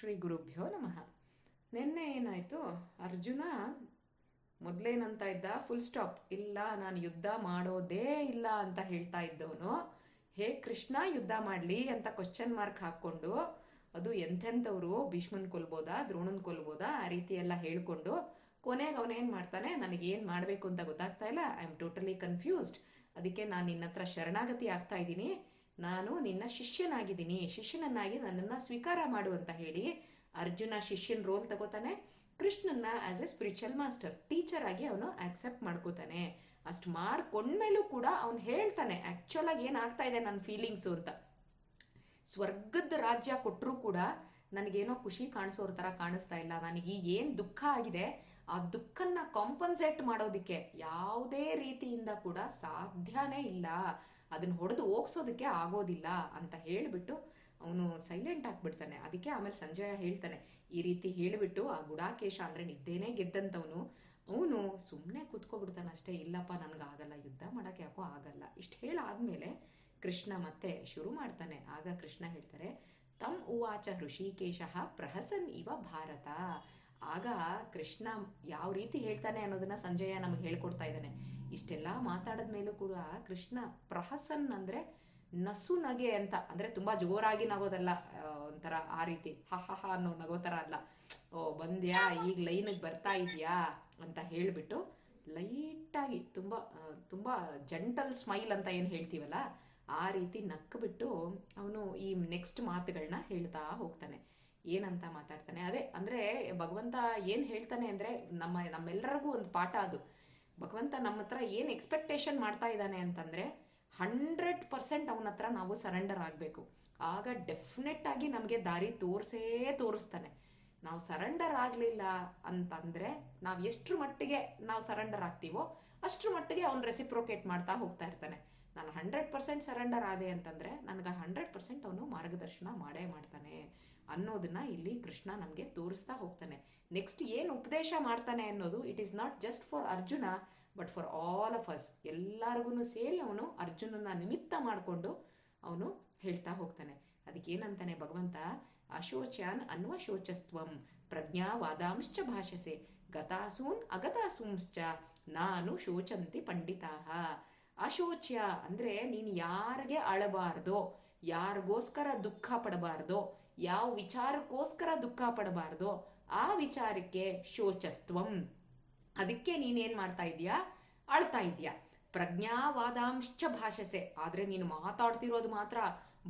ಶ್ರೀ ಗುರುಭ್ಯೋ ನಮಃ. ನಿನ್ನೆ ಏನಾಯಿತು? ಅರ್ಜುನ ಮೊದಲೇನಂತ ಇದ್ದ ಫುಲ್ ಸ್ಟಾಪ್ ಇಲ್ಲ, ನಾನು ಯುದ್ಧ ಮಾಡೋದೇ ಇಲ್ಲ ಅಂತ ಹೇಳ್ತಾ ಇದ್ದವನು. ಹೇ ಕೃಷ್ಣ, ಯುದ್ಧ ಮಾಡಲಿ ಅಂತ ಕ್ವಶನ್ ಮಾರ್ಕ್ ಹಾಕ್ಕೊಂಡು, ಅದು ಎಂಥೆಂಥವ್ರು? ಭೀಷ್ಮನ್ ಕೊಲ್ಬೋದಾ? ದ್ರೋಣನ್ ಕೊಲ್ಬೋದಾ? ಆ ರೀತಿ ಎಲ್ಲ ಹೇಳ್ಕೊಂಡು, ಕೊನೆಗೆ ಅವನೇನ್ ಮಾಡ್ತಾನೆ? ನನಗೇನು ಮಾಡಬೇಕು ಅಂತ ಗೊತ್ತಾಗ್ತಾ ಇಲ್ಲ. ಐ ಆಮ್ ಟೋಟಲಿ ಕನ್ಫ್ಯೂಸ್ಡ್ ಅದಕ್ಕೆ ನಾನು ನಿನ್ನ ಹತ್ರ ಶರಣಾಗತಿ ಆಗ್ತಾ ಇದ್ದೀನಿ. ನಾನು ನಿನ್ನ ಶಿಷ್ಯನಾಗಿದ್ದೀನಿ. ಶಿಷ್ಯನನ್ನಾಗಿ ನನ್ನನ್ನು ಸ್ವೀಕಾರ ಮಾಡು ಅಂತ ಹೇಳಿ ಅರ್ಜುನ ಶಿಷ್ಯನ ರೋಲ್ ತಗೋತಾನೆ. ಕೃಷ್ಣನ್ನ as a spiritual master teacher ಆಗಿ ಅವನು ಆಕ್ಸೆಪ್ಟ್ ಮಾಡ್ಕೋತಾನೆ. ಅಷ್ಟು ಮಾಡ್ಕೊಂಡ್ಮೇಲೂ ಕೂಡ ಅವನು ಹೇಳ್ತಾನೆ ಆಕ್ಚುಲ್ ಆಗಿ ಏನಾಗ್ತಾ ಇದೆ ನನ್ನ ಫೀಲಿಂಗ್ಸು ಅಂತ. ಸ್ವರ್ಗದ ರಾಜ್ಯ ಕೊಟ್ಟರೂ ಕೂಡ ನನಗೇನೋ ಖುಷಿ ಕಾಣಿಸೋರ ಥರ ಕಾಣಿಸ್ತಾ ಇಲ್ಲ. ನನಗೆ ಏನು ದುಃಖ ಆಗಿದೆ, ಆ ದುಃಖನ ಕಾಂಪನ್ಸೇಟ್ ಮಾಡೋದಕ್ಕೆ ಯಾವುದೇ ರೀತಿಯಿಂದ ಕೂಡ ಸಾಧ್ಯನೇ ಇಲ್ಲ. ಅದನ್ನ ಹೊಡೆದು ಹೋಗ್ಸೋದಕ್ಕೆ ಆಗೋದಿಲ್ಲ ಅಂತ ಹೇಳಿಬಿಟ್ಟು ಅವನು ಸೈಲೆಂಟ್ ಆಗಿಬಿಡ್ತಾನೆ. ಅದಕ್ಕೆ ಆಮೇಲೆ ಸಂಜಯ ಹೇಳ್ತಾನೆ, ಈ ರೀತಿ ಹೇಳಿಬಿಟ್ಟು ಆ ಗುಡಾಕೇಶ ಅಂದರೆ ನಿದ್ದೆನೇ ಗೆದ್ದಂಥವನು ಅವನು ಸುಮ್ಮನೆ ಕೂತ್ಕೊಬಿಡ್ತಾನೆ ಅಷ್ಟೇ, ಇಲ್ಲಪ್ಪ ನನಗಾಗಲ್ಲ ಯುದ್ಧ ಮಾಡೋಕ್ಕೆ ಯಾಕೋ ಆಗಲ್ಲ. ಇಷ್ಟು ಹೇಳಾದ್ಮೇಲೆ ಕೃಷ್ಣ ಮತ್ತೆ ಶುರು ಮಾಡ್ತಾನೆ. ಆಗ ಕೃಷ್ಣ ಹೇಳ್ತಾರೆ, ತಮ್ ಉವಾಚ ಋಷಿಕೇಶ ಪ್ರಹಸನ್ ಇವ ಭಾರತ. ಆಗ ಕೃಷ್ಣ ಯಾವ ರೀತಿ ಹೇಳ್ತಾನೆ ಅನ್ನೋದನ್ನ ಸಂಜಯ ನಮಗೆ ಹೇಳ್ಕೊಡ್ತಾ ಇದ್ದಾನೆ. ಇಷ್ಟೆಲ್ಲ ಮಾತಾಡಿದ ಮೇಲೂ ಕೂಡ ಕೃಷ್ಣ ಪ್ರಹಸನ್ ಅಂದ್ರೆ ನಸು ನಗೆ ಅಂತ, ಅಂದ್ರೆ ತುಂಬಾ ಜೋರಾಗಿ ನಗೋದಲ್ಲ ಒಂಥರ ಆ ರೀತಿ, ಹ ಹ ಹ ಅನ್ನೋ ನಗೋ ಥರ ಅಲ್ಲ. ಓ, ಬಂದ್ಯಾ, ಈಗ ಲೈನಿಗೆ ಬರ್ತಾ ಇದೆಯಾ ಅಂತ ಹೇಳಿಬಿಟ್ಟು ಲೈಟಾಗಿ ತುಂಬಾ ತುಂಬ ಜಂಟಲ್ ಸ್ಮೈಲ್ ಅಂತ ಏನು ಹೇಳ್ತೀವಲ್ಲ, ಆ ರೀತಿ ನಕ್ಕಬಿಟ್ಟು ಅವನು ಈ ನೆಕ್ಸ್ಟ್ ಮಾತುಗಳನ್ನ ಹೇಳ್ತಾ ಹೋಗ್ತಾನೆ. ಏನಂತ ಮಾತಾಡ್ತಾನೆ? ಅದೇ, ಅಂದರೆ ಭಗವಂತ ಏನು ಹೇಳ್ತಾನೆ ಅಂದರೆ ನಮ್ಮ, ನಮ್ಮೆಲ್ಲರಿಗೂ ಒಂದು ಪಾಠ ಅದು. ಭಗವಂತ ನಮ್ಮ ಹತ್ರ ಏನು ಎಕ್ಸ್ಪೆಕ್ಟೇಷನ್ ಮಾಡ್ತಾ ಇದ್ದಾನೆ ಅಂತಂದರೆ ಹಂಡ್ರೆಡ್ ಪರ್ಸೆಂಟ್ ಅವನ ಹತ್ರ ನಾವು ಸರೆಂಡರ್ ಆಗಬೇಕು. ಆಗ ಡೆಫಿನೆಟ್ ಆಗಿ ನಮಗೆ ದಾರಿ ತೋರಿಸೇ ತೋರಿಸ್ತಾನೆ. ನಾವು ಸರೆಂಡರ್ ಆಗಲಿಲ್ಲ ಅಂತಂದರೆ ನಾವು ಎಷ್ಟು ಮಟ್ಟಿಗೆ ನಾವು ಸರೆಂಡರ್ ಆಗ್ತೀವೋ ಅಷ್ಟರ ಮಟ್ಟಿಗೆ ಅವ್ನು ರೆಸಿಪ್ರೋಕೇಟ್ ಮಾಡ್ತಾ ಹೋಗ್ತಾ ಇರ್ತಾನೆ. ನಾನು ಹಂಡ್ರೆಡ್ ಪರ್ಸೆಂಟ್ ಸರೆಂಡರ್ ಆದೆ ಅಂತಂದರೆ ನನಗೆ ಹಂಡ್ರೆಡ್ ಪರ್ಸೆಂಟ್ ಅವನು ಮಾರ್ಗದರ್ಶನ ಮಾಡೇ ಮಾಡ್ತಾನೆ. ಅನ್ನೋದನ್ನ ಇಲ್ಲಿ ಕೃಷ್ಣ ನಮಗೆ ತೋರಿಸ್ತಾ ಹೋಗ್ತಾನೆ. ನೆಕ್ಸ್ಟ್ ಏನು ಉಪದೇಶ ಮಾಡ್ತಾನೆ ಅನ್ನೋದು it is not just for Arjuna but for all of us ಎಲ್ಲರಿಗೂ ಸೇರಿ ಅವನು ಅರ್ಜುನನ ನಿಮಿತ್ತ ಮಾಡಿಕೊಂಡು ಅವನು ಹೇಳ್ತಾ ಹೋಗ್ತಾನೆ. ಅದಕ್ಕೆ ಏನಂತಾನೆ ಭಗವಂತ ಅಶೋಚಾನ್ ಅನ್ವಶೋಚಸ್ತ್ವಂ ಪ್ರಜ್ಞಾವಾದಾಂಶ್ಚ ಭಾಷಸೆ ಗತಾಸೂನ್ ಅಗತಾಸೂಂಶ್ಚ, ನಾನು ಶೋಚಂತಿ ಪಂಡಿತಾಹ ಅಶೋಚ್ಯ ಅಂದ್ರೆ ನೀನು ಯಾರಿಗೆ ಅಳಬಾರ್ದೋ, ಯಾರಿಗೋಸ್ಕರ ದುಃಖ ಪಡಬಾರ್ದೋ ಯಾವ ವಿಚಾರಕ್ಕೋಸ್ಕರ ದುಃಖ ಪಡಬಾರ್ದೋ? ಆ ವಿಚಾರಕ್ಕೆ ಶೋಚಸ್ತ್ವಂ. ಅದಕ್ಕೆ ನೀನೇನ್ ಮಾಡ್ತಾ ಇದೀಯಾ ಅಳ್ತಾ ಇದೀಯಾ ಪ್ರಜ್ಞಾವಾದಾಂಶ ಭಾಷಸೆ. ಆದ್ರೆ ನೀನು ಮಾತಾಡ್ತಿರೋದು ಮಾತ್ರ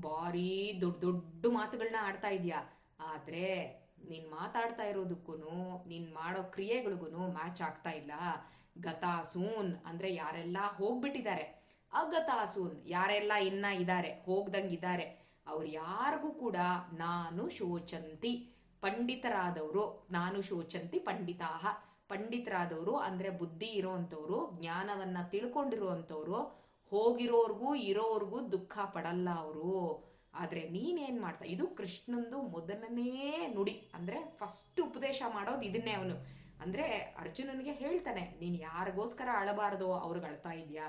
ಭಾರಿ ದೊಡ್ಡ ದೊಡ್ಡ ಮಾತುಗಳನ್ನ ಆಡ್ತಾ ಇದೀಯಾ ಆದ್ರೆ ನೀನ್ ಮಾತಾಡ್ತಾ ಇರೋದಕ್ಕೂ ನೀನ್ ಮಾಡೋ ಕ್ರಿಯೆಗಳಿಗೂ ಮ್ಯಾಚ್ ಆಗ್ತಾ ಇಲ್ಲ. ಗತಾಸೂನ್ ಅಂದ್ರೆ ಯಾರೆಲ್ಲ ಹೋಗ್ಬಿಟ್ಟಿದ್ದಾರೆ. ಅಗತಾಸೂನ್ ಯಾರೆಲ್ಲ ಇನ್ನ ಇದ್ದಾರೆ ಹೋಗ್ದಂಗಿದ್ದಾರೆ ಅವ್ರು ಯಾರಿಗೂ ಕೂಡ ನಾನು ಶೋಚಂತಿ ಪಂಡಿತರಾದವರು, ನಾನು ಶೋಚಂತಿ ಪಂಡಿತಾಹ. ಪಂಡಿತರಾದವರು ಅಂದ್ರೆ ಬುದ್ಧಿ ಇರೋವಂಥವ್ರು ಜ್ಞಾನವನ್ನ ತಿಳ್ಕೊಂಡಿರುವಂಥವ್ರು ಹೋಗಿರೋರ್ಗೂ ಇರೋರ್ಗೂ ದುಃಖ ಪಡಲ್ಲ ಅವರು. ಆದ್ರೆ ನೀನೇನ್ ಮಾಡ್ತಾ, ಇದು ಕೃಷ್ಣಂದು ಮೊದಲನೇ ನುಡಿ. ಅಂದ್ರೆ ಫಸ್ಟ್ ಉಪದೇಶ ಮಾಡೋದು ಇದನ್ನೇ ಅವನು. ಅಂದ್ರೆ ಅರ್ಜುನನಿಗೆ ಹೇಳ್ತಾನೆ, ನೀನ್ ಯಾರಿಗೋಸ್ಕರ ಅಳಬಾರದು, ಅವ್ರಿಗೆ ಅಳ್ತಾ ಇದೀಯಾ?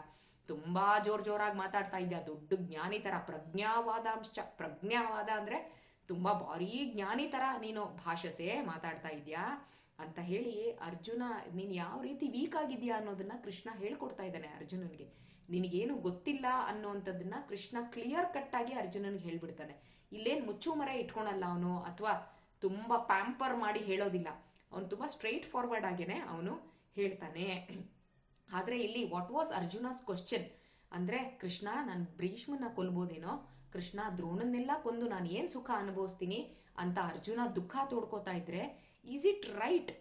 ತುಂಬಾ ಜೋರ್ ಜೋರಾಗಿ ಮಾತಾಡ್ತಾ ಇದ್ದೆ ದೊಡ್ಡ ಜ್ಞಾನಿ ತರ ಪ್ರಜ್ಞಾವಾದಾಂಶ ಪ್ರಜ್ಞಾವಾದ ಅಂದ್ರೆ ತುಂಬಾ ಭಾರಿ ಜ್ಞಾನಿ ತರ ನೀನು ಭಾಷಸೆ ಮಾತಾಡ್ತಾ ಇದ್ಯಾ? ಅಂತ ಹೇಳಿ ಅರ್ಜುನ, ನೀನ್ ಯಾವ ರೀತಿ ವೀಕ್ ಆಗಿದ್ಯಾ ಅನ್ನೋದನ್ನ ಕೃಷ್ಣ ಹೇಳ್ಕೊಡ್ತಾ ಇದ್ದಾನೆ ಅರ್ಜುನನ್ಗೆ. ನಿನಗೇನು ಗೊತ್ತಿಲ್ಲ ಅನ್ನೋಂಥದ್ದನ್ನ ಕೃಷ್ಣ ಕ್ಲಿಯರ್ ಕಟ್ ಆಗಿ ಅರ್ಜುನನ್ಗೆ ಹೇಳ್ಬಿಡ್ತಾನೆ. ಇಲ್ಲೇನ್ ಮುಚ್ಚು ಮರ ಇಟ್ಕೊಳಲ್ಲ ಅವನು? ಅಥವಾ ತುಂಬಾ ಪ್ಯಾಂಪರ್ ಮಾಡಿ ಹೇಳೋದಿಲ್ಲ. ಅವನು ತುಂಬಾ ಸ್ಟ್ರೈಟ್ ಫಾರ್ವರ್ಡ್ ಆಗೇನೆ ಅವನು ಹೇಳ್ತಾನೆ. ಆದ್ರೆ ಇಲ್ಲಿ ವಾಟ್ ವಾಸ್ ಅರ್ಜುನಸ್ ಕ್ವಶನ್ ಅಂದರೆ ಕೃಷ್ಣ, ನಾನು ಭೀಷ್ಮನ ಕೊಲ್ಬೋದೇನೋ? ಕೃಷ್ಣ, ದ್ರೋಣನ್ನೆಲ್ಲ ಕೊಂದು ನಾನು ಏನು ಸುಖ ಅನುಭವಿಸ್ತೀನಿ? ಅಂತ ಅರ್ಜುನ ದುಃಖ ತೋಡ್ಕೋತಾ ಇದ್ರೆ ಈಸ್ ಇಟ್ ರೈಟ್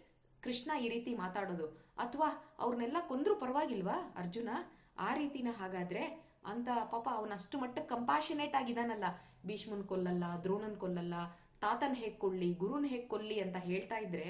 ಕೃಷ್ಣ ಈ ರೀತಿ ಮಾತಾಡೋದು. ಅಥವಾ ಅವ್ರನ್ನೆಲ್ಲ ಕೊಂದರೂ ಪರವಾಗಿಲ್ವಾ ಅರ್ಜುನ? ಆ ರೀತಿನ ಹಾಗಾದ್ರೆ ಅಂತ ಪಾಪ ಅವನಷ್ಟು ಮಟ್ಟಕ್ಕೆ ಕಂಪಾಷನೇಟ್ ಆಗಿದಾನಲ್ಲ. ಭೀಷ್ಮನ್ ಕೊಲ್ಲಲ್ಲ, ದ್ರೋಣನ್ ಕೊಲ್ಲಲ್ಲ, ತಾತನ್ ಹೇಗೆ ಕೊಳ್ಳಿ ಗುರುನ್ ಹೇಗೆ ಕೊಲ್ಲಿ ಅಂತ ಹೇಳ್ತಾ ಇದ್ರೆ,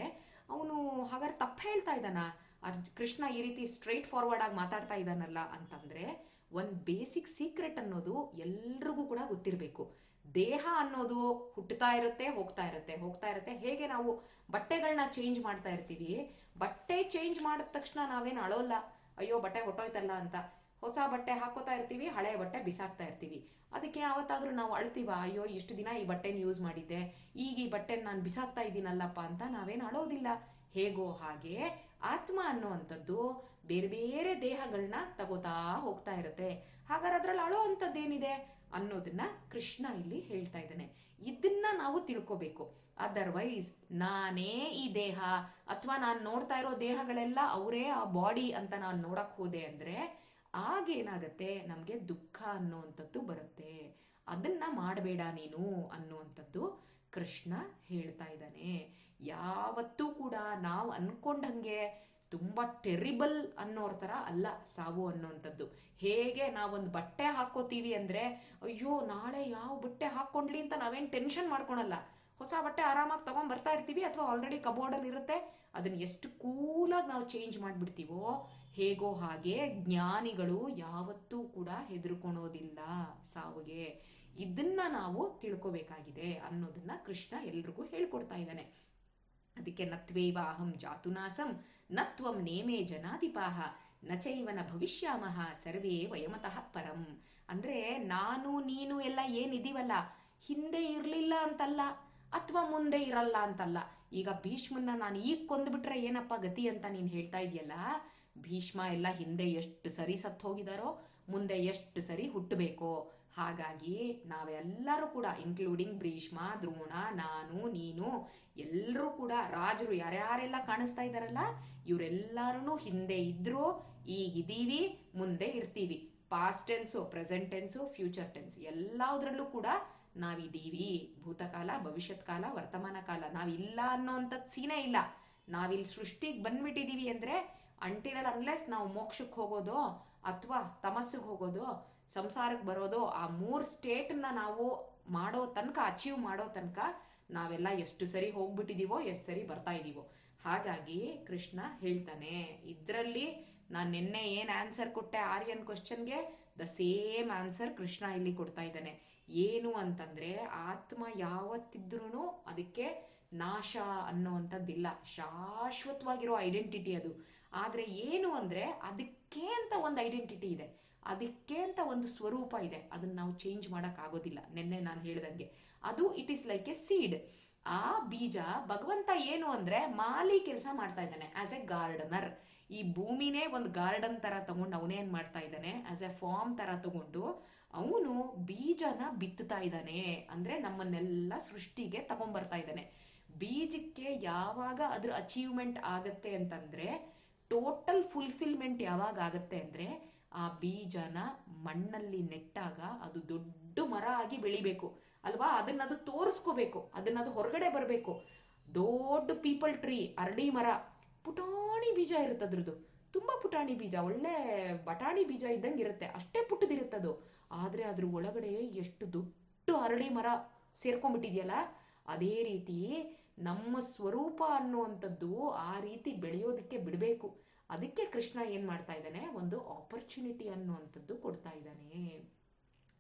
ಅವನು ಹಾಗಾದ್ರೆ ತಪ್ಪು ಹೇಳ್ತಾ ಇದ್ದಾನ? ಅರ್ಜ್ ಕೃಷ್ಣ ಈ ರೀತಿ ಸ್ಟ್ರೈಟ್ ಫಾರ್ವರ್ಡ್ ಆಗಿ ಮಾತಾಡ್ತಾ ಇದ್ದಾನಲ್ಲ ಅಂತಂದ್ರೆ, ಒಂದು ಬೇಸಿಕ್ ಸೀಕ್ರೆಟ್ ಅನ್ನೋದು ಎಲ್ರಿಗೂ ಕೂಡ ಗೊತ್ತಿರಬೇಕು. ದೇಹ ಅನ್ನೋದು ಹುಟ್ಟುತ್ತಾ ಇರುತ್ತೆ, ಹೋಗ್ತಾ ಇರುತ್ತೆ. ಹೋಗ್ತಾ ಇರುತ್ತೆ. ಹೇಗೆ ನಾವು ಬಟ್ಟೆಗಳನ್ನ ಚೇಂಜ್ ಮಾಡ್ತಾ ಇರ್ತೀವಿ? ಬಟ್ಟೆ ಚೇಂಜ್ ಮಾಡಿದ ತಕ್ಷಣ ನಾವೇನು ಅಳೋಲ್ಲ. ಅಯ್ಯೋ, ಬಟ್ಟೆ ಹೊಟ್ಟೋಯ್ತಲ್ಲ ಅಂತ. ಹೊಸ ಬಟ್ಟೆ ಹಾಕೋತಾ ಇರ್ತೀವಿ, ಹಳೆ ಬಟ್ಟೆ ಬಿಸಾಕ್ತಾ ಇರ್ತೀವಿ. ಅದಕ್ಕೆ ಯಾವತ್ತಾದ್ರೂ ನಾವು ಅಳ್ತೀವ? ಅಯ್ಯೋ, ಇಷ್ಟು ದಿನ ಈ ಬಟ್ಟೆನ ಯೂಸ್ ಮಾಡಿದ್ದೆ. ಈಗ ಈ ಬಟ್ಟೆನ ನಾನು ಬಿಸಾಕ್ತಾ ಇದ್ದೀನಲ್ಲಪ್ಪ ಅಂತ ನಾವೇನು ಅಳೋದಿಲ್ಲ. ಹೇಗೋ ಹಾಗೆ ಆತ್ಮ ಅನ್ನುವಂಥದ್ದು ಬೇರೆ ಬೇರೆ ದೇಹಗಳನ್ನ ತಗೋತಾ ಹೋಗ್ತಾ ಇರುತ್ತೆ. ಹಾಗಾದ್ರೆ ಅದ್ರಲ್ಲಿ ಅಳೋ ಅಂಥದ್ದೇನಿದೆ ಅನ್ನೋದನ್ನ ಕೃಷ್ಣ ಇಲ್ಲಿ ಹೇಳ್ತಾ ಇದ್ದಾನೆ. ಇದನ್ನ ನಾವು ತಿಳ್ಕೋಬೇಕು. ಅದರ್ವೈಸ್ ನಾನೇ ಈ ದೇಹ. ಅಥವಾ ನಾನು ನೋಡ್ತಾ ಇರೋ ದೇಹಗಳೆಲ್ಲ ಅವರೇ ಆ ಬಾಡಿ ಅಂತ ನಾನು ನೋಡಕ್ ಹೋದೆ ಅಂದ್ರೆ ಆಗೇನಾಗತ್ತೆ? ನಮಗೆ ದುಃಖ ಅನ್ನುವಂಥದ್ದು ಬರುತ್ತೆ. ಅದನ್ನ ಮಾಡಬೇಡ ನೀನು ಅನ್ನುವಂಥದ್ದು ಕೃಷ್ಣ ಹೇಳ್ತಾ ಇದ್ದಾನೆ. ಯಾವತ್ತೂ ಕೂಡ ನಾವು ಅಂದ್ಕೊಂಡಂಗೆ ತುಂಬ ಟೆರಿಬಲ್ ಅನ್ನೋರ ಥರ ಅಲ್ಲ ಸಾವು ಅನ್ನೋವಂಥದ್ದು ಹೇಗೆ ನಾವೊಂದು ಬಟ್ಟೆ ಹಾಕೋತೀವಿ ಅಂದರೆ, ಅಯ್ಯೋ, ನಾಳೆ ಯಾವ ಬಟ್ಟೆ ಹಾಕ್ಕೊಂಡ್ಲಿ ಅಂತ ನಾವೇನು ಟೆನ್ಷನ್ ಮಾಡ್ಕೊಳಲ್ಲ. ಹೊಸ ಬಟ್ಟೆ ಆರಾಮಾಗಿ ತೊಗೊಂಡ್ ಬರ್ತಾ ಇರ್ತೀವಿ ಅಥವಾ ಆಲ್ರೆಡಿ ಕಬೋರ್ಡಲ್ಲಿ ಇರುತ್ತೆ. ಅದನ್ನ ಎಷ್ಟು ಕೂಲಾಗಿ ನಾವು ಚೇಂಜ್ ಮಾಡಿಬಿಡ್ತೀವೋ, ಹೇಗೋ ಹಾಗೆ ಜ್ಞಾನಿಗಳು ಯಾವತ್ತೂ ಕೂಡ ಹೆದರ್ಕೊಳೋದಿಲ್ಲ ಸಾವಿಗೆ. ಇದನ್ನ ನಾವು ತಿಳ್ಕೊಬೇಕಾಗಿದೆ ಅನ್ನೋದನ್ನ ಕೃಷ್ಣ ಎಲ್ರಿಗೂ ಹೇಳ್ಕೊಡ್ತಾ ಇದ್ದಾನೆ. ಅದಕ್ಕೆ ನತ್ವೇವ ಅಹಂ ಜಾತುನಾಸಂ ನತ್ವಂ ನೇಮೇ ಜನಾಧಿಪಾಹ ನಚೈವನ ಭವಿಷ್ಯಾಮಹ ಸರ್ವೇ ವಯಮತಃ ಪರಂ. ಅಂದ್ರೆ ನಾನು, ನೀನು ಎಲ್ಲ ಏನಿದೀವಲ್ಲ, ಹಿಂದೆ ಇರಲಿಲ್ಲ ಅಂತಲ್ಲ, ಅಥವಾ ಮುಂದೆ ಇರಲ್ಲ ಅಂತಲ್ಲ. ಈಗ ಭೀಷ್ಮನ್ನ ನಾನು ಈಗ ಕೊಂದ್ಬಿಟ್ರೆ ಏನಪ್ಪ ಗತಿ ಅಂತ ನೀನು ಹೇಳ್ತಾ ಇದೆಯಲ್ಲ? ಭೀಷ್ಮ ಎಲ್ಲ ಹಿಂದೆ ಎಷ್ಟು ಸರಿ ಸತ್ತು ಹೋಗಿದಾರೋ ಮುಂದೆ ಎಷ್ಟು ಸರಿ ಹುಟ್ಟಬೇಕು ಹಾಗಾಗಿ ನಾವೆಲ್ಲರೂ ಕೂಡ ಇನ್ಕ್ಲೂಡಿಂಗ್ ಭ್ರೀಷ್ಮ ದ್ರೋಣ, ನಾನು, ನೀನು, ಎಲ್ಲರೂ ಕೂಡ, ರಾಜರು ಯಾರ್ಯಾರೆಲ್ಲ ಕಾಣಿಸ್ತಾ ಇದ್ದಾರಲ್ಲ ಇವರೆಲ್ಲರೂ ಹಿಂದೆ ಇದ್ರು ಈಗಿದ್ದೀವಿ ಮುಂದೆ ಇರ್ತೀವಿ. Past tense present tense future tense ಎಲ್ಲದರಲ್ಲೂ ಕೂಡ ನಾವಿದ್ದೀವಿ. ಭೂತಕಾಲ, ಭವಿಷ್ಯತ್ ಕಾಲ, ವರ್ತಮಾನ ಕಾಲ, ನಾವಿಲ್ಲ ಅನ್ನೋಂಥದ್ದು ಸೀನೆ ಇಲ್ಲ. ನಾವಿಲ್ಲಿ ಸೃಷ್ಟಿಗೆ ಬಂದ್ಬಿಟ್ಟಿದ್ದೀವಿ ಅಂದ್ರೆ ಅಂಟಿರಲ್ ಅನ್ಲೆಸ್ ನಾವು ಮೋಕ್ಷಕ್ಕೆ ಹೋಗೋದು ಅಥವಾ ತಮಸ್ಸಿಗೆ ಹೋಗೋದು, ಸಂಸಾರಕ್ಕೆ ಬರೋದು, ಆ ಮೂರು ಸ್ಟೇಟ್ನ ನಾವು ಮಾಡೋ ತನಕ, ಅಚೀವ್ ಮಾಡೋ ತನಕ ನಾವೆಲ್ಲ ಎಷ್ಟು ಸರಿ ಹೋಗ್ಬಿಟ್ಟಿದೀವೋ, ಎಷ್ಟು ಸರಿ ಬರ್ತಾ ಇದೀವೋ. ಹಾಗಾಗಿ ಕೃಷ್ಣ ಹೇಳ್ತಾನೆ, ಇದರಲ್ಲಿ ನಾನು ನಿನ್ನೆ ಏನು ಆನ್ಸರ್ ಕೊಟ್ಟೆ ಆರ್ಯನ್ ಕ್ವಶನ್ಗೆ ದ ಸೇಮ್ ಆನ್ಸರ್ ಕೃಷ್ಣ ಇಲ್ಲಿ ಕೊಡ್ತಾ ಇದ್ದಾನೆ. ಏನು ಅಂತಂದ್ರೆ, ಆತ್ಮ ಯಾವತ್ತಿದ್ರೂ ಅದಕ್ಕೆ ನಾಶ ಅನ್ನೋವಂಥದ್ದಿಲ್ಲ. ಶಾಶ್ವತವಾಗಿರೋ ಐಡೆಂಟಿಟಿ ಅದು. ಆದರೆ ಏನು ಅಂದರೆ, ಅದಕ್ಕೆ ಅಂತ ಒಂದು ಐಡೆಂಟಿಟಿ ಇದೆ. ಅದಕ್ಕೆ ಅಂತ ಒಂದು ಸ್ವರೂಪ ಇದೆ. ಅದನ್ನ ನಾವು ಚೇಂಜ್ ಮಾಡೋಕ್ಕಾಗೋದಿಲ್ಲ ನಿನ್ನೆ ನಾನು ಹೇಳಿದಂಗೆ. ಅದು it is like a seed ಆ ಬೀಜ ಭಗವಂತ ಏನು ಅಂದ್ರೆ ಮಾಲಿ ಕೆಲಸ ಮಾಡ್ತಾ ಇದ್ದಾನೆ ಆಸ್ ಎ ಗಾರ್ಡನರ್ ಈ ಭೂಮಿನೇ ಒಂದು ಗಾರ್ಡನ್ ತರ ತಗೊಂಡು ಅವನೇನ್ ಮಾಡ್ತಾ ಇದ್ದಾನೆ? ಆಸ್ ಎ ಫಾರ್ಮ್ ತರ ತಗೊಂಡು ಅವನು ಬೀಜನ ಬಿತ್ತುತ್ತಾ ಇದ್ದಾನೆ. ಅಂದ್ರೆ ನಮ್ಮನ್ನೆಲ್ಲ ಸೃಷ್ಟಿಗೆ ತಗೊಂಡ್ಬರ್ತಾ ಇದ್ದಾನೆ. ಬೀಜಕ್ಕೆ ಯಾವಾಗ ಅದ್ರ ಅಚೀವ್ಮೆಂಟ್ ಆಗತ್ತೆ ಅಂತಂದ್ರೆ ಟೋಟಲ್ ಫುಲ್ಫಿಲ್ಮೆಂಟ್ ಯಾವಾಗ ಆಗುತ್ತೆ ಅಂದ್ರೆ ಆ ಬೀಜನ ಮಣ್ಣಲ್ಲಿ ನೆಟ್ಟಾಗ ಅದು ದೊಡ್ಡ ಮರ ಆಗಿ ಬೆಳಿಬೇಕು. ಅಲ್ವಾ? ಅದನ್ನ ಅದು ತೋರಿಸ್ಕೋಬೇಕು. ಅದನ್ನ ಅದು ಹೊರಗಡೆ ಬರಬೇಕು. ದೊಡ್ಡ ಪೀಪಲ್ ಟ್ರೀ ಅರಳಿ ಮರ, ಪುಟಾಣಿ ಬೀಜ ಇರುತ್ತೆ ಅದ್ರದ್ದು. ತುಂಬಾ ಪುಟಾಣಿ ಬೀಜ, ಒಳ್ಳೆ ಬಟಾಣಿ ಬೀಜ ಇದ್ದಂಗೆ ಇರುತ್ತೆ. ಅಷ್ಟೇ ಪುಟ್ಟದಿರುತ್ತದು ಆದ್ರೆ ಅದ್ರ ಒಳಗಡೆ ಎಷ್ಟು ದೊಡ್ಡ ಅರಳಿ ಮರ ಸೇರ್ಕೊಂಡ್ಬಿಟ್ಟಿದ್ಯಲ್ಲ? ಅದೇ ರೀತಿ ನಮ್ಮ ಸ್ವರೂಪ ಅನ್ನುವಂಥದ್ದು ಆ ರೀತಿ ಬೆಳೆಯೋದಕ್ಕೆ ಬಿಡಬೇಕು. ಅದಕ್ಕೆ ಕೃಷ್ಣ ಏನು ಮಾಡ್ತಾ ಇದ್ದಾನೆ? ಒಂದು ಆಪರ್ಚುನಿಟಿ ಅನ್ನುವಂಥದ್ದು ಕೊಡ್ತಾ ಇದ್ದಾನೆ.